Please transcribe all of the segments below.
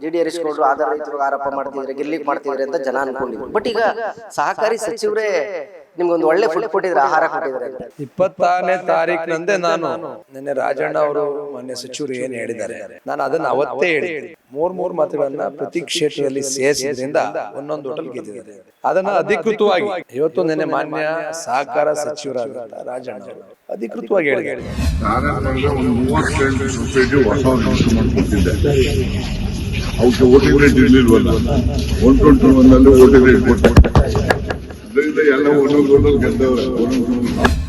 G D ಆಧಾರ ರೈತರು ಆರೋಪ ಮಾಡ್ತಿದ್ರೆ ಗೆಲ್ಲಿಕ್ ಮಾಡ್ತಿದ್ರೆ ಅಂತ ಜನ ಅನ್ಕೊಂಡಿದ್ರು. ಬಟ್ ಈಗ ಸಹಕಾರಿ ಸಚಿವರೇ ನಿಮ್ಗೊಂದು ಒಳ್ಳೆ ಫುಡ್ ಕೊಟ್ಟಿದ್ರೆ ಆಹಾರ ಕೊಟ್ಟಿದ್ರೆ ಅಂತ. ಇಪ್ಪತ್ತಾರನೇ ತಾರೀಕಿನಂದೇ ನಾನು ನಿನ್ನೆ ರಾಜಣ್ಣ ಅವರು ಮಾನ್ಯ ಸಚಿವರು ಏನ್ ಹೇಳಿದ್ದಾರೆ ನಾನು ಅದನ್ನ ಅವತ್ತೇ ಹೇಳಿ ಮೂರ್ ಮೂರ್ ಮತಗಳನ್ನ ಪ್ರತಿ ಕ್ಷೇತ್ರದಲ್ಲಿ ಸೇರಿಸಿದ್ರಿಂದ ಒಂದೊಂದು ಹೋಟೆಲ್ ಗೆದ್ದಿದ್ದಾರೆ. ಅದನ್ನ ಅಧಿಕೃತವಾಗಿ ಇವತ್ತು ನಿನ್ನೆ ಮಾನ್ಯ ಸಹಕಾರ ಸಚಿವರಾದ ರಾಜಣ್ಣ ಅವರು ಅಧಿಕೃತವಾಗಿ ಹೇಳಿದ್ದಾರೆ. ಅವಕ್ಕೆ ವೋಟಿಂಗ್ ರೇಟ್ ಇರ್ಲಿಲ್ವಲ್ಲ? ಒನ್ ಟ್ವೆಂಟಿ ಒನ್ ಅಲ್ಲಿ ವೋಟಿಂಗ್ ರೇಟ್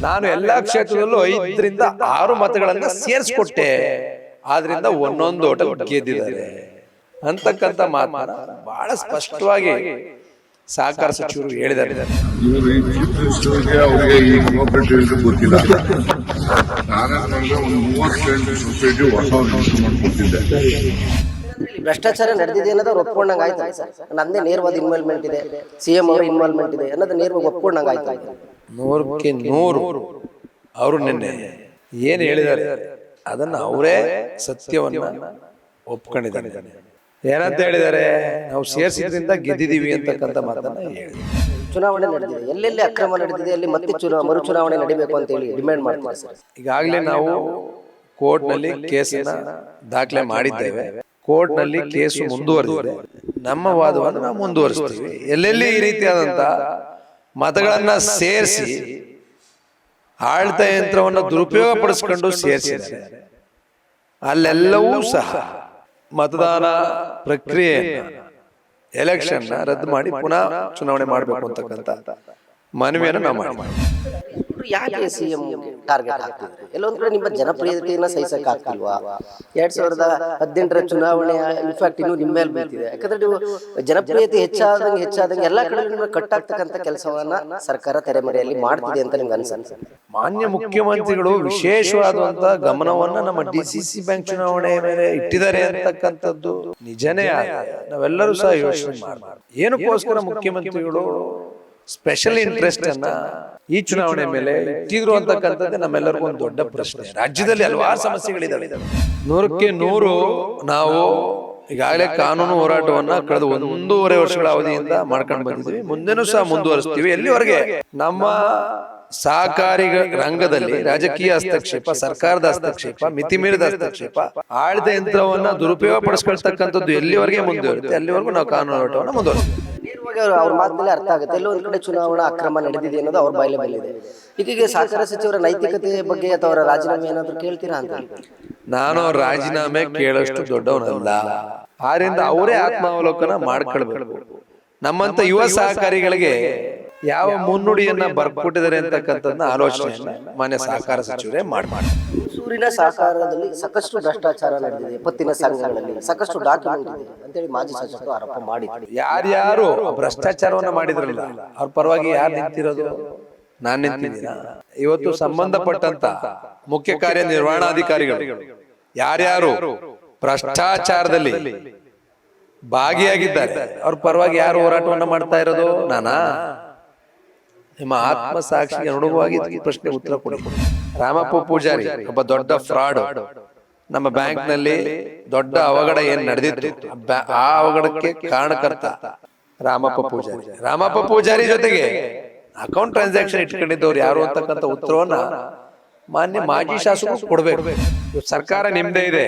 ನಾನು ಎಲ್ಲಾ ಕ್ಷೇತ್ರದಲ್ಲೂ ಐದರಿಂದ ಆರು ಮತಗಳನ್ನ ಸೇರಿಸ್ಕೊಟ್ಟೆ. ಆದ್ರಿಂದ ಒಂದೊಂದು ಓಟ ಗೆದ್ದಿದ್ದಾರೆ. ಅಂತಕ್ಕಂಥ ಮಾತನ್ನ ಬಹಳ ಸ್ಪಷ್ಟವಾಗಿ ಸಹಕಾರ ಸಚಿವರು ಹೇಳಿದ್ದಾರೆ. ಅವರಿಗೆ ಈ ಕೋಆಪರೇಟಿವ್ ಗೊತ್ತಿಲ್ಲ. ನಾನು ಒಂದು ಮೂವತ್ತೆಂಟು ಸೊಸೈಟಿ ಹೊಸ ಮಾಡಿಕೊಟ್ಟಿದ್ದೆ ಭ್ರಷ್ಟಾಚಾರ ನಡೆದಿದೆ ಅನ್ನೋದು ಅವ್ರು ಒಪ್ಕೊಂಡಂಗೆ ಆಯ್ತು. ಸರ್ ನಂದೇ ನೇರವಾದ ಇನ್ವಾಲ್ವ್ಮೆಂಟ್ ಇದೆ. ಸಿ ಎಂ ಅವ್ರ ಇನ್ವಾಲ್ವ್ಮೆಂಟ್ ಇದೆ. ಅನ್ನೋದು ನೇರವಾಗಿ ಒಪ್ಕೊಂಡಂಗೆ ಆಯ್ತು ನೂರಕ್ಕೆ ನೂರು ಅವರು ನಿನ್ನೆ ಏನು ಹೇಳಿದ್ದಾರೆ? ಅದನ್ನ ಅವರೇ ಸತ್ಯವನ್ನು ಒಪ್ಕೊಂಡಿದ್ದಾರೆ. ಏನಂತ ಹೇಳಿದ್ದಾರೆ? ನಾವು ಸೇರಿಸಿದ್ರಿಂದ ಗೆದ್ದಿದ್ದೀವಿ ಅಂತಕ್ಕಂಥ ಮಾತನ್ನ ಹೇಳಿದ್ದಾರೆ. ಚುನಾವಣೆ ನಡೆದಿದೆ. ಎಲ್ಲೆಲ್ಲಿ ಅಕ್ರಮ ನಡೆದಿದೆ ಅಲ್ಲಿ ಮತ್ತೆ ಚುನಾ ಮರು ಚುನಾವಣೆ ನಡೀಬೇಕು ಅಂತ ಹೇಳಿ ಡಿಮ್ಯಾಂಡ್ ಮಾಡ್ತಾರೆ ಸರ್. ಈಗಾಗಲೇ ನಾವು ಕೋರ್ಟ್ನಲ್ಲಿ ಕೇಸನ್ನ ದಾಖಲೆ ಮಾಡಿದ್ದೇವೆ. ಕೋರ್ಟ್ನಲ್ಲಿ ಕೇಸು ಮುಂದುವರೆದಿದೆ. ನಮ್ಮ ವಾದವನ್ನು ನಾವು ಮುಂದುವರಿಸ್ತೀವಿ. ಎಲ್ಲೆಲ್ಲಿ ಈ ರೀತಿಯಾದಂತ ಮತಗಳನ್ನ ಸೇರಿಸಿ ಆಳ್ತ ಯಂತ್ರವನ್ನು ದುರುಪಯೋಗ ಪಡಿಸ್ಕೊಂಡು ಸೇರಿಸಿದ್ದಾರೆ. ಅಲ್ಲೆಲ್ಲವೂ ಸಹ ಮತದಾನ ಪ್ರಕ್ರಿಯೆ ಎಲೆಕ್ಷನ್ ರದ್ದು ಮಾಡಿ ಪುನಃ ಚುನಾವಣೆ ಮಾಡಬೇಕು ಅಂತಕ್ಕಂಥ ಮನವಿಯನ್ನು ನಾವು ಮಾಡಿ ಇವ್ರು ಯಾಕೆ ಸಿಎಂ ಟಾರ್ಗೆಟ್ ಹಾಕ್ತಿದ್ರು. ಎಲ್ಲೊಂದ್ ಕಡೆ ನಿಮ್ಮ ಜನಪ್ರಿಯತೆಯನ್ನ ಸಹಿಸಕ್ ಆಗ್ತಿಲ್ವಾ? ಎರಡ್ ಸಾವಿರದ ಹದಿನೆಂಟರ ಚುನಾವಣೆ ಇನ್ಫ್ಯಾಕ್ಟ್ ಇನ್ನು ನಿಮ್ಮ ಮೇಲೆ ಬೀಳ್ತಿದೆ. ಯಾಕಂದ್ರೆ ನೀವು ಜನಪ್ರಿಯತೆ ಹೆಚ್ಚಾದಂಗೆ ಹೆಚ್ಚಾದಂಗೆ ಎಲ್ಲಾ ಕಡೆ ನಿಮ್ಗೆ ಕಟ್ಟಾಗ್ತಕ್ಕಂಥ ಕೆಲಸವನ್ನ ಸರ್ಕಾರ ತೆರೆಮರೆಯಲ್ಲಿ ಮಾಡ್ತಿದೆ ಅಂತ ನಿಮ್ಗೆ ಅನ್ಸನ್ಸ ಮಾನ್ಯ ಮುಖ್ಯಮಂತ್ರಿಗಳು ವಿಶೇಷವಾದಂತ ಗಮನವನ್ನ ನಮ್ಮ ಡಿ ಸಿ ಸಿ ಬ್ಯಾಂಕ್ ಚುನಾವಣೆ ಮೇಲೆ ಇಟ್ಟಿದ್ದಾರೆ ಅಂತಕ್ಕಂಥದ್ದು ನಿಜನೇ. ನಾವೆಲ್ಲರೂ ಸಹ ಯೋಚನೆ ಮಾಡಬಾರ್ದು ಏನಕ್ಕೋಸ್ಕರ ಮುಖ್ಯಮಂತ್ರಿಗಳು ಸ್ಪೆಷಲ್ ಇಂಟ್ರೆಸ್ಟ್ ಅನ್ನ ಈ ಚುನಾವಣೆ ಮೇಲೆ ಇಟ್ಟಿದ್ರು ಅಂತಕ್ಕಂಥದ್ದೇ ನಮ್ಮೆಲ್ಲರಿಗೂ ಒಂದು ದೊಡ್ಡ ಪ್ರಶ್ನೆ. ರಾಜ್ಯದಲ್ಲಿ ಹಲವಾರು ಸಮಸ್ಯೆಗಳಿದಾವೆ. ನೂರಕ್ಕೆ ನೂರು ನಾವು ಈಗಾಗಲೇ ಕಾನೂನು ಹೋರಾಟವನ್ನ ಕಳೆದ ಒಂದೂವರೆ ವರ್ಷಗಳ ಅವಧಿಯಿಂದ ಮಾಡ್ಕೊಂಡು ಬಂದಿದ್ವಿ. ಮುಂದೆನೂ ಸಹ ಮುಂದುವರಿಸ್ತೀವಿ. ಎಲ್ಲಿವರೆಗೆ? ನಮ್ಮ ಸಹಕಾರಿ ರಂಗದಲ್ಲಿ ರಾಜಕೀಯ ಹಸ್ತಕ್ಷೇಪ ಸರ್ಕಾರದ ಹಸ್ತಕ್ಷೇಪ ಮಿತಿ ಮೀರಿದ ಹಸ್ತಕ್ಷೇಪ ಆಳಿದ ಯಂತ್ರವನ್ನ ದುರುಪಯೋಗ ಪಡಿಸ್ಕೊಳ್ತಕ್ಕಂಥದ್ದು ಎಲ್ಲಿವರೆಗೆ ಮುಂದುವರಿಯುತ್ತೆ? ಅಲ್ಲಿವರೆಗೂ ನಾವು ಕಾನೂನು ಹೋರಾಟವನ್ನು ಮುಂದುವರಿಸ್ತೀವಿ. ಅವ್ರ ಮಾತಿನಲ್ಲಿ ಅರ್ಥ ಆಗುತ್ತೆ. ಎಲ್ಲೋ ಒಂದ್ ಕಡೆ ಚುನಾವಣಾ ಅಕ್ರಮ ನಡೆದಿದೆ ಅನ್ನೋದು ಅವ್ರ ಬಾಯಲ್ಲಿ ಬಂದಿದೆ. ಈಗ ಈಗ ಸಹಕಾರ ಸಚಿವರ ನೈತಿಕತೆ ಬಗ್ಗೆ ಅಥವಾ ಅವರ ರಾಜೀನಾಮೆ ಏನಾದ್ರು ಕೇಳ್ತೀರಾ ಅಂತ? ನಾನು ಅವ್ರ ರಾಜೀನಾಮೆ ಕೇಳಷ್ಟು ದೊಡ್ಡವನಲ್ಲ. ಆದ್ರಿಂದ ಅವರೇ ಆತ್ಮಾವಲೋಕನ ಮಾಡ್ಕೊಳ್ಬೇಕು. ನಮ್ಮಂತ ಯುವ ಸಹಕಾರಿಗಳಿಗೆ ಯಾವ ಮುನ್ನುಡಿಯನ್ನ ಬರ್ಕೊಟ್ಟಿದ್ದಾರೆ ಅಂತಕ್ಕಂಥದ್ದನ್ನ ಆಲೋಚನೆಯನ್ನ ಮಾನ್ಯ ಸಹಕಾರ ಸಚಿವರೇ ಮಾಡಿ ಸೂರಿನ ಸಹಕಾರದಲ್ಲಿ ಸಾಕಷ್ಟು ಭ್ರಷ್ಟಾಚಾರ ನಡೆದಿದೆ ಪತ್ತಿನ ಸಂಘಗಳಲ್ಲಿ ಸಾಕಷ್ಟು ಡಾಕ್ಯುಮೆಂಟ್ ಇದೆ ಅಂತೇಳಿ ಮಾಜಿ ಸಚಿವರು ಆರೋಪ ಮಾಡಿದ್ರು. ಯಾರ್ಯಾರು ಭ್ರಷ್ಟಾಚಾರವನ್ನ ಮಾಡಿದ್ರಲ್ಲ ಅವ್ರ ಪರವಾಗಿ ಯಾರು ನಿಂತಿರೋದು? ನಾನ್ ನಿಂತಿದ್ದೀನ? ಇವತ್ತು ಸಂಬಂಧಪಟ್ಟಂತ ಮುಖ್ಯ ಕಾರ್ಯನಿರ್ವಹಣಾಧಿಕಾರಿಗಳು ಯಾರ್ಯಾರು ಭ್ರಷ್ಟಾಚಾರದಲ್ಲಿ ಭಾಗಿಯಾಗಿದ್ದಾರೆ ಅವ್ರ ಪರವಾಗಿ ಯಾರು ಹೋರಾಟವನ್ನ ಮಾಡ್ತಾ ಇರೋದು? ನಾನಾ? ನಿಮ್ಮ ಆತ್ಮ ಸಾಕ್ಷಿಗೆ ಅನುಗುಣವಾಗಿ ಪ್ರಶ್ನೆ ಉತ್ತರ ಕೊಡಿ. ರಾಮಪ್ಪ ಪೂಜಾರಿ ಒಬ್ಬ ದೊಡ್ಡ ಫ್ರಾಡ್. ನಮ್ಮ ಬ್ಯಾಂಕ್ನಲ್ಲಿ ದೊಡ್ಡ ಅವಘಡ ಏನ್ ನಡೆದಿತ್ತು? ಆ ಅವಘಡಕ್ಕೆ ಕಾರಣಕರ್ತ ರಾಮಪ್ಪ ಪೂಜಾರಿ. ರಾಮಪ್ಪ ಪೂಜಾರಿ ಜೊತೆಗೆ ಅಕೌಂಟ್ ಟ್ರಾನ್ಸಾಕ್ಷನ್ ಇಟ್ಕೊಂಡಿದ್ದವ್ರು ಯಾರು ಅಂತಕ್ಕಂಥ ಉತ್ತರವನ್ನ ಮಾನ್ಯ ಮಾಜಿ ಶಾಸಕರು ಕೊಡ್ಬೇಕು. ಸರ್ಕಾರ ನಿಮ್ದೇ ಇದೆ.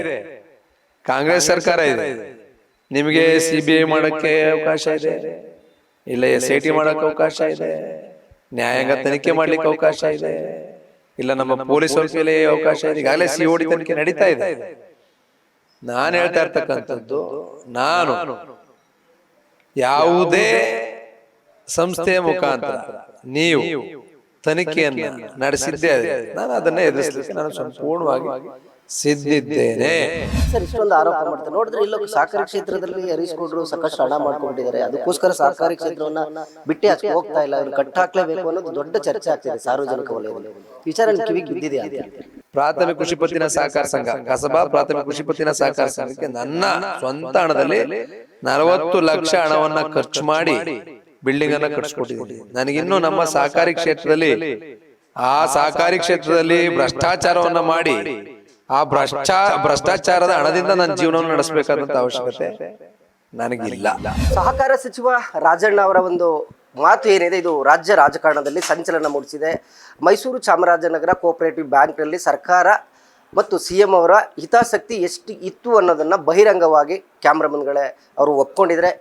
ಕಾಂಗ್ರೆಸ್ ಸರ್ಕಾರ ಇದೆ. ನಿಮಗೆ ಸಿ ಬಿ ಐ ಮಾಡಕ್ಕೆ ಅವಕಾಶ ಇದೆ. ಇಲ್ಲ ಎಸ್ ಐ ಟಿ ಮಾಡಕ್ಕೆ ಅವಕಾಶ ಇದೆ. ನ್ಯಾಯಾಂಗ ತನಿಖೆ ಮಾಡ್ಲಿಕ್ಕೆ ಅವಕಾಶ ಇದೆ. ಇಲ್ಲ ನಮ್ಮ ಪೊಲೀಸ್ ಮೇಲೆ ಅವಕಾಶ ಇದೆ. ಈಗಾಗಲೇ ಸಿ ಓಡಿ ತನಿಖೆ ನಡೀತಾ ಇದೆ. ನಾನು ಹೇಳ್ತಾ ಇರ್ತಕ್ಕಂಥದ್ದು ನಾನು ಯಾವುದೇ ಸಂಸ್ಥೆಯ ಮುಖಾಂತರ ನೀವು ತನಿಖೆಯನ್ನು ನಡೆಸಿದ್ದೇ ನಾನು ಅದನ್ನ ಎದುರಿಸಲಿಕ್ಕೆ ನಾನು ಸಂಪೂರ್ಣವಾಗಿ ಸಿದ್ಧಿದ್ದೇನೆ ಸರ್ ಇಷ್ಟೊಂದು ಆರೋಪ ಮಾಡ್ತಾರೆ. ನೋಡಿದ್ರೆ ಇಲ್ಲ ಸಹಕಾರಿ ಕ್ಷೇತ್ರದಲ್ಲಿ ಹರೀಶ್ ಗೌಡ್ರು ಸಾಕಷ್ಟು ಹಣ ಮಾಡ್ಕೊಂಡಿದ್ದಾರೆ. ಅದಕ್ಕೋಸ್ಕರ ಸಹಕಾರಿ ಕ್ಷೇತ್ರವನ್ನ ಬಿಟ್ಟಿ ಹಾಕಿ ಹೋಗ್ತಾ ಇಲ್ಲ. ಅವ್ರು ಕಟ್ ಹಾಕ್ಲೇಬೇಕು ಅನ್ನೋದು ದೊಡ್ಡ ಚರ್ಚೆ ಆಗ್ತಿದೆ ಸಾರ್ವಜನಿಕ ವಲಯದಲ್ಲಿ. ವಿಚಾರ ನಿಮ್ ಕಿವಿಗೆ ಬಿದ್ದಿದೆ ಅಂತ. ಪ್ರಾಥಮಿಕ ಕೃಷಿ ಪತ್ತಿನ ಸಹಕಾರ ಸಂಘ ಕಸಬಾ ಪ್ರಾಥಮಿಕ ಕೃಷಿ ಪತ್ತಿನ ಸಹಕಾರ ಸಂಘಕ್ಕೆ ನನ್ನ ಸ್ವಂತ ಹಣದಲ್ಲಿ ನಲವತ್ತು ಲಕ್ಷ ಹಣವನ್ನ ಖರ್ಚು ಮಾಡಿ ಬಿಲ್ಡಿಂಗ್ ಅನ್ನ ಕಟ್ಸ್ಕೊಟ್ಟಿದ್ದೀನಿ. ನನಗಿನ್ನೂ ನಮ್ಮ ಸಹಕಾರಿ ಕ್ಷೇತ್ರದಲ್ಲಿ ಆ ಸಹಕಾರಿ ಕ್ಷೇತ್ರದಲ್ಲಿ ಭ್ರಷ್ಟಾಚಾರವನ್ನ ಮಾಡಿ ಆ ಭ್ರಷ್ಟಾ ಭ್ರಷ್ಟಾಚಾರದ ಹಣದಿಂದ ನನ್ನ ಜೀವನವನ್ನು ನಡೆಸಬೇಕಾದಂತ ಅವಶ್ಯಕತೆ ನನಗಿಲ್ಲ. ಸಹಕಾರ ಸಚಿವ ರಾಜಣ್ಣ ಅವರ ಒಂದು ಮಾತು ಏನಿದೆ ಇದು ರಾಜ್ಯ ರಾಜಕಾರಣದಲ್ಲಿ ಸಂಚಲನ ಮೂಡಿಸಿದೆ. ಮೈಸೂರು ಚಾಮರಾಜನಗರ ಕೋಆಪರೇಟಿವ್ ಬ್ಯಾಂಕ್ನಲ್ಲಿ ಸರ್ಕಾರ ಮತ್ತು ಸಿ ಎಂ ಅವರ ಹಿತಾಸಕ್ತಿ ಎಷ್ಟು ಇತ್ತು ಅನ್ನೋದನ್ನು ಬಹಿರಂಗವಾಗಿ ಕ್ಯಾಮ್ರಾಮನ್ಗಳೇ ಅವರು ಒಪ್ಕೊಂಡಿದ್ರೆ.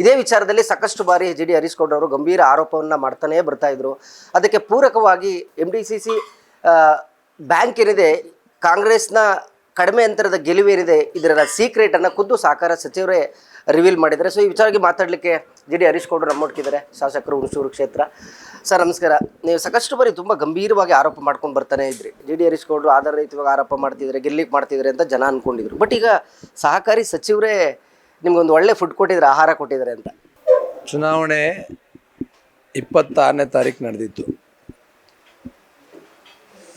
ಇದೇ ವಿಚಾರದಲ್ಲಿ ಸಾಕಷ್ಟು ಬಾರಿ ಜಿ ಡಿ ಹರೀಶ್ ಅವರು ಗಂಭೀರ ಆರೋಪವನ್ನು ಮಾಡ್ತಾನೇ ಬರ್ತಾ ಇದ್ರು. ಅದಕ್ಕೆ ಪೂರಕವಾಗಿ M D C C bank ಏನಿದೆ ಕಾಂಗ್ರೆಸ್ನ ಕಡಿಮೆ ಅಂತರದ ಗೆಲುವೇನಿದೆ ಇದರ ಸೀಕ್ರೆಟನ್ನು ಖುದ್ದು ಸಹಕಾರ ಸಚಿವರೇ ರಿವೀಲ್ ಮಾಡಿದ್ದಾರೆ. ಸೊ ಈ ವಿಚಾರವಾಗಿ ಮಾತಾಡಲಿಕ್ಕೆ ಜಿ ಡಿ ಹರೀಶ್ ಗೌಡರು ನಮ್ಮೊಟ್ಟಿದ್ದಾರೆ ಶಾಸಕರು ಹುಣಸೂರು ಕ್ಷೇತ್ರ. ಸರ್ ನಮಸ್ಕಾರ. ನೀವು ಸಾಕಷ್ಟು ಬಾರಿ ತುಂಬ ಗಂಭೀರವಾಗಿ ಆರೋಪ ಮಾಡ್ಕೊಂಡು ಬರ್ತಾನೆ ಇದ್ರಿ. ಜಿ ಡಿ ಹರೀಶ್ ಗೌಡರು ಆಧಾರರಹಿತವಾಗಿ ಆರೋಪ ಮಾಡ್ತಿದ್ದಾರೆ ಗೆಲ್ಲಿಗೆ ಮಾಡ್ತಿದ್ದಾರೆ ಅಂತ ಜನ ಅನ್ಕೊಂಡಿದ್ರು. ಬಟ್ ಈಗ ಸಹಕಾರಿ ಸಚಿವರೇ ನಿಮ್ಗೊಂದು ಒಳ್ಳೆ ಫುಡ್ ಕೊಟ್ಟಿದ್ದಾರೆ, ಆಹಾರ ಕೊಟ್ಟಿದ್ದಾರೆ ಅಂತ. ಚುನಾವಣೆ ಇಪ್ಪತ್ತಾರನೇ ತಾರೀಕು ನಡೆದಿತ್ತು.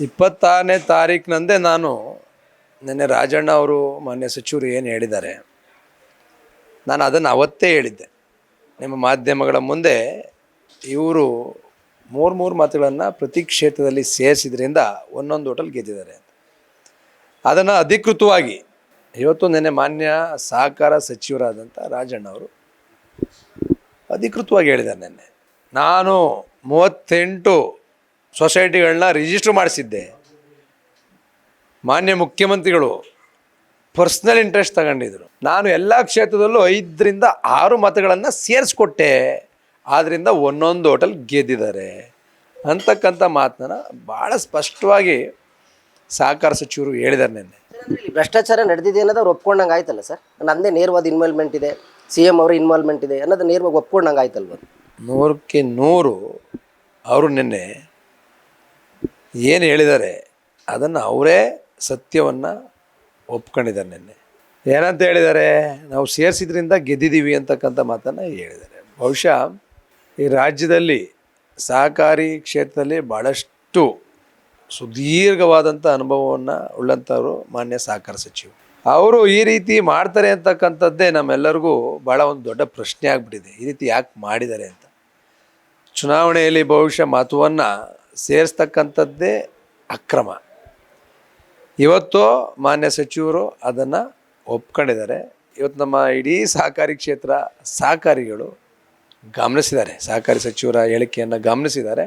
ಇಪ್ಪತ್ತಾರನೇ ತಾರೀಕಿನಂದೇ ನಾನು ನಿನ್ನೆ ರಾಜಣ್ಣ ಅವರು ಮಾನ್ಯ ಸಚಿವರು ಏನು ಹೇಳಿದ್ದಾರೆ, ನಾನು ಅದನ್ನು ಅವತ್ತೇ ಹೇಳಿದ್ದೆ. ನಿಮ್ಮ ಮಾಧ್ಯಮಗಳ ಮುಂದೆ ಇವರು ಮೂರು ಮೂರು ಮಾತುಗಳನ್ನು ಪ್ರತಿ ಕ್ಷೇತ್ರದಲ್ಲಿ ಸೇರಿಸಿದ್ರಿಂದ ಒಂದೊಂದು ಹೋಟೆಲ್ ಗೆದ್ದಿದ್ದಾರೆ ಅದನ್ನು ಅಧಿಕೃತವಾಗಿ ಇವತ್ತು ನಿನ್ನೆ ಮಾನ್ಯ ಸಹಕಾರ ಸಚಿವರಾದಂಥ ರಾಜಣ್ಣ ಅವರು ಅಧಿಕೃತವಾಗಿ ಹೇಳಿದ್ದಾರೆ ನಿನ್ನೆ. ನಾನು ಮೂವತ್ತೆಂಟು ಸೊಸೈಟಿಗಳನ್ನ ರಿಜಿಸ್ಟರ್ ಮಾಡಿಸಿದ್ದೆ. ಮಾನ್ಯ ಮುಖ್ಯಮಂತ್ರಿಗಳು ಪರ್ಸ್ನಲ್ ಇಂಟ್ರೆಸ್ಟ್ ತಗೊಂಡಿದ್ರು. ನಾನು ಎಲ್ಲ ಕ್ಷೇತ್ರದಲ್ಲೂ ಐದರಿಂದ ಆರು ಮತಗಳನ್ನು ಸೇರಿಸ್ಕೊಟ್ಟೆ. ಆದ್ದರಿಂದ ಒಂದೊಂದು ಹೋಟೆಲ್ ಗೆದ್ದಿದ್ದಾರೆ. ಅಂತಕ್ಕಂಥ ಮಾತನ್ನ ಭಾಳ ಸ್ಪಷ್ಟವಾಗಿ ಸಹಕಾರ ಸಚಿವರು ಹೇಳಿದ್ದಾರೆ ನಿನ್ನೆ. ಭ್ರಷ್ಟಾಚಾರ ನಡೆದಿದೆ ಅನ್ನೋದು ಅವ್ರು ಒಪ್ಕೊಂಡಂಗೆ ಆಯ್ತಲ್ಲ ಸರ್? ನಂದೇ ನೇರವಾದ ಇನ್ವಾಲ್ವ್ಮೆಂಟ್ ಇದೆ. ಸಿ ಎಂ ಅವರ ಇನ್ವಾಲ್ವ್ಮೆಂಟ್ ಇದೆ ಅನ್ನೋದು ನೇರವಾಗಿ ಒಪ್ಕೊಂಡಂಗೆ ಆಯ್ತಲ್ವ? ನೂರಕ್ಕೆ ನೂರು ಅವರು ನಿನ್ನೆ ಏನು ಹೇಳಿದ್ದಾರೆ ಅದನ್ನು ಅವರೇ ಸತ್ಯವನ್ನು ಒಪ್ಕೊಂಡಿದ್ದಾರೆ ನಿನ್ನೆ. ಏನಂತ ಹೇಳಿದ್ದಾರೆ ನಾವು ಸೇರಿಸಿದ್ರಿಂದ ಗೆದ್ದಿದ್ದೀವಿ ಅಂತಕ್ಕಂಥ ಮಾತನ್ನು ಹೇಳಿದ್ದಾರೆ. ಬಹುಶಃ ಈ ರಾಜ್ಯದಲ್ಲಿ ಸಹಕಾರಿ ಕ್ಷೇತ್ರದಲ್ಲಿ ಭಾಳಷ್ಟು ಸುದೀರ್ಘವಾದಂಥ ಅನುಭವವನ್ನು ಉಳ್ಳಂಥವರು ಮಾನ್ಯ ಸಹಕಾರ ಸಚಿವರು ಅವರು ಈ ರೀತಿ ಮಾಡ್ತಾರೆ ಅಂತಕ್ಕಂಥದ್ದೇ ನಮ್ಮೆಲ್ಲರಿಗೂ ಭಾಳ ಒಂದು ದೊಡ್ಡ ಪ್ರಶ್ನೆ ಆಗಿಬಿಟ್ಟಿದೆ. ಈ ರೀತಿ ಯಾಕೆ ಮಾಡಿದ್ದಾರೆ ಅಂತ. ಚುನಾವಣೆಯಲ್ಲಿ ಬಹುಶಃ ಮತವನ್ನು ಸೇರಿಸ್ತಕ್ಕಂಥದ್ದೇ ಅಕ್ರಮ. ಇವತ್ತು ಮಾನ್ಯ ಸಚಿವರು ಅದನ್ನು ಒಪ್ಕೊಂಡಿದ್ದಾರೆ. ಇವತ್ತು ನಮ್ಮ ಇಡೀ ಸಹಕಾರಿ ಕ್ಷೇತ್ರ ಸಹಕಾರಿಗಳು ಗಮನಿಸಿದ್ದಾರೆ. ಸಹಕಾರಿ ಸಚಿವರ ಹೇಳಿಕೆಯನ್ನು ಗಮನಿಸಿದ್ದಾರೆ.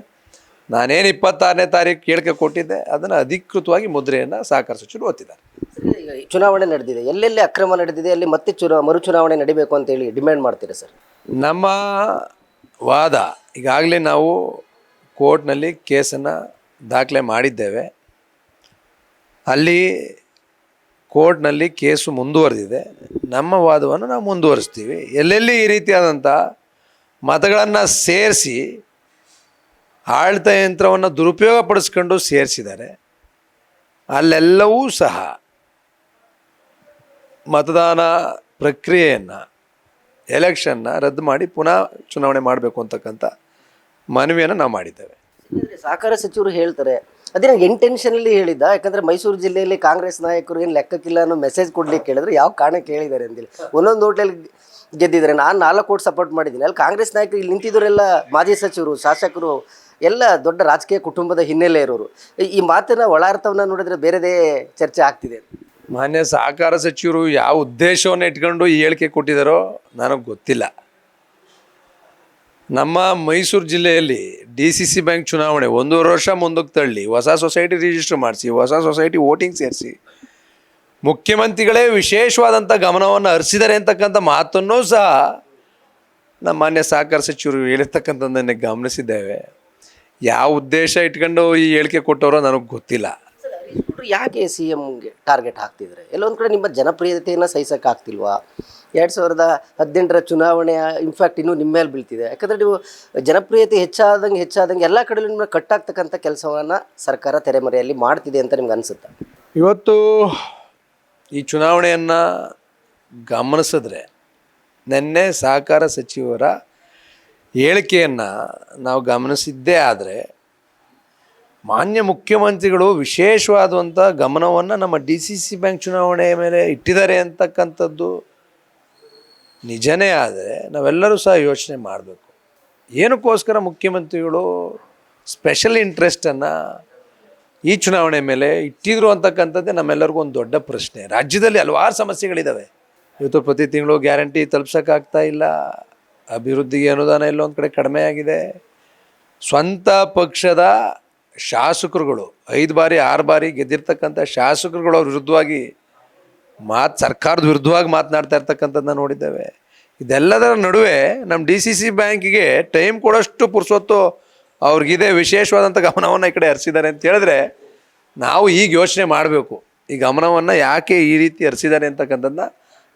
ನಾನೇನು ಇಪ್ಪತ್ತಾರನೇ ತಾರೀಕು ಹೇಳಿಕೆ ಕೊಟ್ಟಿದ್ದೆ ಅದನ್ನು ಅಧಿಕೃತವಾಗಿ ಮುದ್ರೆಯನ್ನು ಸಹಕಾರ ಸಚಿವರು ಒತ್ತಿದ್ದಾರೆ. ಈಗ ಚುನಾವಣೆ ನಡೆದಿದೆ. ಎಲ್ಲೆಲ್ಲಿ ಅಕ್ರಮ ನಡೆದಿದೆ ಅಲ್ಲಿ ಮತ್ತೆ ಚುನಾ ಮರು ಚುನಾವಣೆ ನಡಿಬೇಕು ಅಂತೇಳಿ ಡಿಮ್ಯಾಂಡ್ ಮಾಡ್ತೀರಾ ಸರ್? ನಮ್ಮ ವಾದ ಈಗಾಗಲೇ ನಾವು ಕೋರ್ಟ್ನಲ್ಲಿ ಕೇಸನ್ನು ದಾಖಲೆ ಮಾಡಿದ್ದೇವೆ. ಅಲ್ಲಿ ಕೋರ್ಟ್ನಲ್ಲಿ ಕೇಸು ಮುಂದುವರೆದಿದೆ. ನಮ್ಮ ವಾದವನ್ನು ನಾವು ಮುಂದುವರಿಸ್ತೀವಿ. ಎಲ್ಲೆಲ್ಲಿ ಈ ರೀತಿಯಾದಂಥ ಮತಗಳನ್ನು ಸೇರಿಸಿ ಆಡಳಿತ ಯಂತ್ರವನ್ನು ದುರುಪಯೋಗ ಪಡಿಸ್ಕೊಂಡು ಸೇರಿಸಿದ್ದಾರೆ. ಅಲ್ಲೆಲ್ಲವೂ ಸಹ ಮತದಾನ ಪ್ರಕ್ರಿಯೆಯನ್ನು, ಎಲೆಕ್ಷನ್ನ ರದ್ದು ಮಾಡಿ ಪುನಃ ಚುನಾವಣೆ ಮಾಡಬೇಕು ಅಂತಕ್ಕಂಥ ಮನವಿಯನ್ನು ನಾವು ಮಾಡಿದ್ದೇವೆ. ಸಹಕಾರ ಸಚಿವರು ಹೇಳ್ತಾರೆ. ಅದೇ ನಂಗೆ ಇಂಟೆನ್ಷನಲ್ಲಿ ಹೇಳಿದ್ದ ಯಾಕಂದ್ರೆ ಮೈಸೂರು ಜಿಲ್ಲೆಯಲ್ಲಿ ಕಾಂಗ್ರೆಸ್ ನಾಯಕರು ಏನು ಲೆಕ್ಕಕ್ಕಿಲ್ಲ ಅನ್ನೋ ಮೆಸೇಜ್ ಕೊಡ್ಲಿಕ್ಕೆ ಕೇಳಿದ್ರೆ ಯಾವ ಕಾರಣಕ್ಕೆ ಹೇಳಿದ್ದಾರೆ ಅಂದಿಲ್ಲ. ಒಂದೊಂದು ಹೋಟೆಲ್ ಗೆದ್ದಿದ್ರೆ ನಾನು ನಾಲ್ಕು ಕೋಟಿ ಸಪೋರ್ಟ್ ಮಾಡಿದ್ದೀನಿ. ಅಲ್ಲಿ ಕಾಂಗ್ರೆಸ್ ನಾಯಕರು ಇಲ್ಲಿ ನಿಂತಿದ್ದವರೆಲ್ಲ ಮಾಜಿ ಸಚಿವರು ಶಾಸಕರು ಎಲ್ಲ ದೊಡ್ಡ ರಾಜಕೀಯ ಕುಟುಂಬದ ಹಿನ್ನೆಲೆ ಇರೋರು. ಈ- ಈ ಮಾತಿನ ಒಳಾರ್ಥವನ್ನ ನೋಡಿದ್ರೆ ಬೇರೆದೇ ಚರ್ಚೆ ಆಗ್ತಿದೆ. ಮಾನ್ಯ ಸಹಕಾರ ಸಚಿವರು ಯಾವ ಉದ್ದೇಶವನ್ನು ಇಟ್ಕೊಂಡು ಈ ಹೇಳಿಕೆ ಕೊಟ್ಟಿದ್ದಾರೋ ನನಗೆ ಗೊತ್ತಿಲ್ಲ. ನಮ್ಮ ಮೈಸೂರು ಜಿಲ್ಲೆಯಲ್ಲಿ ಡಿ ಸಿ ಸಿ ಬ್ಯಾಂಕ್ ಚುನಾವಣೆ ಒಂದೂವರೆ ವರ್ಷ ಮುಂದಕ್ಕೆ ತಳ್ಳಿ, ಹೊಸ ಸೊಸೈಟಿ ರಿಜಿಸ್ಟರ್ ಮಾಡಿಸಿ, ಹೊಸ ಸೊಸೈಟಿ ವೋಟಿಂಗ್ ಸೇರಿಸಿ, ಮುಖ್ಯಮಂತ್ರಿಗಳೇ ವಿಶೇಷವಾದಂಥ ಗಮನವನ್ನು ಹರಿಸಿದ್ದಾರೆ ಅಂತಕ್ಕಂಥ ಮಾತನ್ನು ಸಹ ನಮ್ಮ ಮಾನ್ಯ ಸಹಕಾರ ಸಚಿವರು ಹೇಳಿರ್ತಕ್ಕಂಥದ್ದನ್ನೇ ಗಮನಿಸಿದ್ದೇವೆ. ಯಾವ ಉದ್ದೇಶ ಇಟ್ಕೊಂಡು ಈ ಹೇಳಿಕೆ ಕೊಟ್ಟವರೋ ನನಗೆ ಗೊತ್ತಿಲ್ಲ. ಯಾಕೆ ಸಿ ಎಂಗೆ ಟಾರ್ಗೆಟ್ ಹಾಕ್ತಿದ್ರೆ ಎಲ್ಲೊಂದು ಕಡೆ ನಿಮ್ಮ ಜನಪ್ರಿಯತೆಯನ್ನು ಸಹಿಸಕ್ಕೆ ಆಗ್ತಿಲ್ವಾ ಎರಡು ಸಾವಿರದ ಹದಿನೆಂಟರ ಚುನಾವಣೆಯ ಇನ್ಫ್ಯಾಕ್ಟ್ ಇನ್ನೂ ನಿಮ್ಮ ಮೇಲೆ ಬೀಳ್ತಿದೆ. ಯಾಕಂದರೆ ನೀವು ಜನಪ್ರಿಯತೆ ಹೆಚ್ಚಾದಂಗೆ ಹೆಚ್ಚಾದಂಗೆ ಎಲ್ಲ ಕಡೆ ನಿಮ್ಮ ಕಟ್ಟಾಗ್ತಕ್ಕಂಥ ಕೆಲಸವನ್ನು ಸರ್ಕಾರ ತೆರೆಮರೆಯಲ್ಲಿ ಮಾಡ್ತಿದೆ ಅಂತ ನಿಮ್ಗೆ ಅನಿಸುತ್ತೆ? ಇವತ್ತು ಈ ಚುನಾವಣೆಯನ್ನು ಗಮನಿಸಿದ್ರೆ ನಿನ್ನೆ ಸಹಕಾರ ಸಚಿವರ ಹೇಳಿಕೆಯನ್ನು ನಾವು ಗಮನಿಸಿದ್ದೇ ಆದರೆ ಮಾನ್ಯ ಮುಖ್ಯಮಂತ್ರಿಗಳು ವಿಶೇಷವಾದಂಥ ಗಮನವನ್ನು ನಮ್ಮ ಡಿ ಸಿ ಸಿ ಬ್ಯಾಂಕ್ ಚುನಾವಣೆಯ ಮೇಲೆ ಇಟ್ಟಿದ್ದಾರೆ ಅಂತಕ್ಕಂಥದ್ದು ನಿಜನೇ ಆದರೆ ನಾವೆಲ್ಲರೂ ಸಹ ಯೋಚನೆ ಮಾಡಬೇಕು. ಏನಕ್ಕೋಸ್ಕರ ಮುಖ್ಯಮಂತ್ರಿಗಳು ಸ್ಪೆಷಲ್ ಇಂಟ್ರೆಸ್ಟನ್ನು ಈ ಚುನಾವಣೆ ಮೇಲೆ ಇಟ್ಟಿದ್ರು ಅಂತಕ್ಕಂಥದ್ದೇ ನಮ್ಮೆಲ್ಲರಿಗೂ ಒಂದು ದೊಡ್ಡ ಪ್ರಶ್ನೆ. ರಾಜ್ಯದಲ್ಲಿ ಹಲವಾರು ಸಮಸ್ಯೆಗಳಿದ್ದಾವೆ ಇವತ್ತು ಪ್ರತಿ ತಿಂಗಳು ಗ್ಯಾರಂಟಿ ತಲುಪ್ಸೋಕ್ಕಾಗ್ತಾ ಇಲ್ಲ. ಅಭಿವೃದ್ಧಿಗೆ ಅನುದಾನ ಎಲ್ಲ ಒಂದು ಕಡೆ ಕಡಿಮೆ ಆಗಿದೆ. ಸ್ವಂತ ಪಕ್ಷದ ಶಾಸಕರುಗಳು, ಐದು ಬಾರಿ, ಆರು ಬಾರಿ ಗೆದ್ದಿರ್ತಕ್ಕಂಥ ಶಾಸಕರುಗಳು ವಿರುದ್ಧವಾಗಿ ಮಾತು ಸರ್ಕಾರದ ವಿರುದ್ಧವಾಗಿ ಮಾತನಾಡ್ತಾ ಇರ್ತಕ್ಕಂಥದ್ದನ್ನ ನೋಡಿದ್ದೇವೆ. ಇದೆಲ್ಲದರ ನಡುವೆ ನಮ್ಮ ಡಿ ಸಿ ಸಿ ಬ್ಯಾಂಕಿಗೆ ಟೈಮ್ ಕೊಡೋಷ್ಟು ಪುರುಸೊತ್ತು ಅವ್ರಿಗಿದೆ ವಿಶೇಷವಾದಂಥ ಗಮನವನ್ನು ಈ ಕಡೆ ಹರಿಸಿದ್ದಾರೆ ಅಂತ ಹೇಳಿದ್ರೆ ನಾವು ಈಗ ಯೋಚನೆ ಮಾಡಬೇಕು. ಈ ಗಮನವನ್ನು ಯಾಕೆ ಈ ರೀತಿ ಹರಿಸಿದ್ದಾರೆ ಅಂತಕ್ಕಂಥದ್ದನ್ನ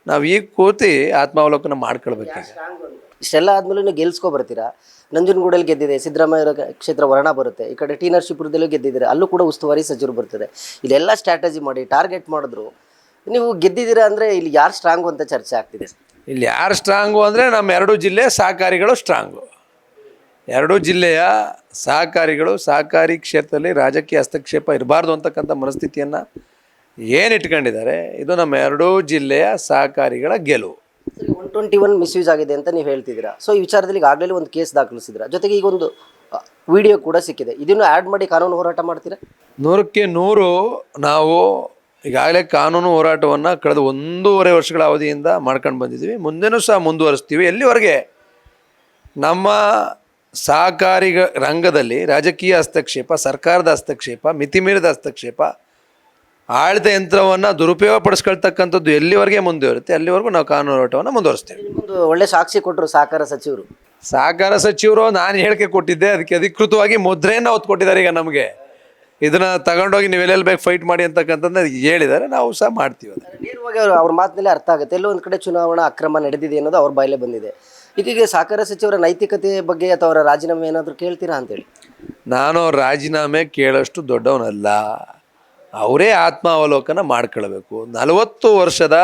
ನಾವು ಈಗ ಕೂತಿ ಆತ್ಮಾವಲೋಕನ ಮಾಡ್ಕೊಳ್ಬೇಕು ಇಷ್ಟೆಲ್ಲ ಆದಮೇಲೆ ನೀವು ಗೆಲ್ಸ್ಕೊ ಬರ್ತೀರಾ? ನಂಜನಗೂಡಲ್ಲಿ ಗೆದ್ದಿದೆ, ಸಿದ್ದರಾಮಯ್ಯ ಕ್ಷೇತ್ರ ವರ್ಣ ಬರುತ್ತೆ, ಈ ಕಡೆ ಟಿ ಗೆದ್ದಿದ್ದಾರೆ, ಅಲ್ಲೂ ಕೂಡ ಉಸ್ತುವಾರಿ ಸಚಿವರು ಬರ್ತದೆ. ಇದೆಲ್ಲ ಸ್ಟ್ರಾಟಜಿ ಮಾಡಿ ಟಾರ್ಗೆಟ್ ಮಾಡಿದ್ರು ನೀವು ಗೆದ್ದಿದ್ದೀರಾ ಅಂದರೆ ಇಲ್ಲಿ ಯಾರು ಸ್ಟ್ರಾಂಗು ಅಂತ ಚರ್ಚೆ ಆಗ್ತಿದೆ? ಇಲ್ಲಿ ಯಾರು ಸ್ಟ್ರಾಂಗು ಅಂದರೆ ನಮ್ಮ ಎರಡು ಜಿಲ್ಲೆ ಸಹಕಾರಿಗಳು ಸ್ಟ್ರಾಂಗು ಎರಡೂ ಜಿಲ್ಲೆಯ ಸಹಕಾರಿಗಳು ಸಹಕಾರಿ ಕ್ಷೇತ್ರದಲ್ಲಿ ರಾಜಕೀಯ ಹಸ್ತಕ್ಷೇಪ ಇರಬಾರ್ದು ಅಂತಕ್ಕಂಥ ಮನಸ್ಥಿತಿಯನ್ನು ಏನು ಇಟ್ಕೊಂಡಿದ್ದಾರೆ? ಇದು ನಮ್ಮ ಎರಡೂ ಜಿಲ್ಲೆಯ ಸಹಕಾರಿಗಳ ಗೆಲುವು. ಒನ್ ಟ್ವೆಂಟಿ ಒನ್ ಮಿಸ್ಯೂಸ್ ಆಗಿದೆ ಅಂತ ನೀವು ಹೇಳ್ತಿದ್ದೀರಾ. ಸೊ ಈ ವಿಚಾರದಲ್ಲಿ ಈಗಾಗಲೇ ಒಂದು ಕೇಸ್ ದಾಖಲಿಸಿದ್ರ ಜೊತೆಗೆ ಈಗ ಒಂದು ವಿಡಿಯೋ ಕೂಡ ಸಿಕ್ಕಿದೆ. ಇದನ್ನು ಆ್ಯಡ್ ಮಾಡಿ ಕಾನೂನು ಹೋರಾಟ ಮಾಡ್ತೀರಾ? ನೂರಕ್ಕೆ ನೂರು ನಾವು ಈಗಾಗಲೇ ಕಾನೂನು ಹೋರಾಟವನ್ನು ಕಳೆದ ಒಂದೂವರೆ ವರ್ಷಗಳ ಅವಧಿಯಿಂದ ಮಾಡ್ಕೊಂಡು ಬಂದಿದ್ದೀವಿ. ಮುಂದೆನೂ ಸಹ ಮುಂದುವರಿಸ್ತೀವಿ. ಎಲ್ಲಿವರೆಗೆ? ನಮ್ಮ ಸಹಕಾರಿ ರಂಗದಲ್ಲಿ ರಾಜಕೀಯ ಹಸ್ತಕ್ಷೇಪ ಸರ್ಕಾರದ ಹಸ್ತಕ್ಷೇಪ ಮಿತಿಮೀರಿದ ಹಸ್ತಕ್ಷೇಪ ಆಳಿದ ಯಂತ್ರವನ್ನು ದುರುಪಯೋಗ ಪಡಿಸ್ಕೊಳ್ತಕ್ಕಂಥದ್ದು ಎಲ್ಲಿವರೆಗೆ ಮುಂದುವರುತ್ತೆ ಅಲ್ಲಿವರೆಗೂ ನಾವು ಕಾನೂನು ಹೋರಾಟವನ್ನು ಮುಂದುವರಿಸ್ತೇವೆ. ಒಂದು ಒಳ್ಳೆ ಸಾಕ್ಷಿ ಕೊಟ್ಟರು ಸಹಕಾರ ಸಚಿವರು. ಸಹಕಾರ ಸಚಿವರು ನಾನು ಹೇಳಿಕೆ ಕೊಟ್ಟಿದ್ದೆ. ಅದಕ್ಕೆ ಅಧಿಕೃತವಾಗಿ ಮುದ್ರೆಯನ್ನು ಹೊತ್ತು ಕೊಟ್ಟಿದ್ದಾರೆ ಈಗ ನಮಗೆ. ಇದನ್ನ ತಗೊಂಡೋಗಿ ನೀವು ಎಲ್ಲೆಲ್ಲಿ ಬೇಕು ಫೈಟ್ ಮಾಡಿ ಅಂತಕ್ಕಂಥದ್ದು ಹೇಳಿದ್ದಾರೆ ನಾವು ಸಹ ಮಾಡ್ತೀವಿ ಅದನ್ನ ನೇರವಾಗಿ ಅವ್ರ ಅವ್ರ ಮಾತಿನಲ್ಲಿ ಅರ್ಥ ಆಗುತ್ತೆ. ಎಲ್ಲೋ ಒಂದು ಕಡೆ ಚುನಾವಣಾ ಅಕ್ರಮ ನಡೆದಿದೆ ಅನ್ನೋದು ಅವ್ರ ಬಾಯಲ್ಲೇ ಬಂದಿದೆ. ಈಗೀಗ ಈಗ ಸಹಕಾರ ಸಚಿವರ ನೈತಿಕತೆ ಬಗ್ಗೆ ಅಥವಾ ಅವರ ರಾಜೀನಾಮೆ ಏನಾದರೂ ಕೇಳ್ತೀರಾ ಅಂತೇಳಿ ನಾನು ಅವ್ರ ರಾಜೀನಾಮೆ ಕೇಳೋಷ್ಟು ದೊಡ್ಡವನಲ್ಲ. ಅವರೇ ಆತ್ಮಾವಲೋಕನ ಮಾಡ್ಕೊಳ್ಬೇಕು. ನಲವತ್ತು ವರ್ಷದ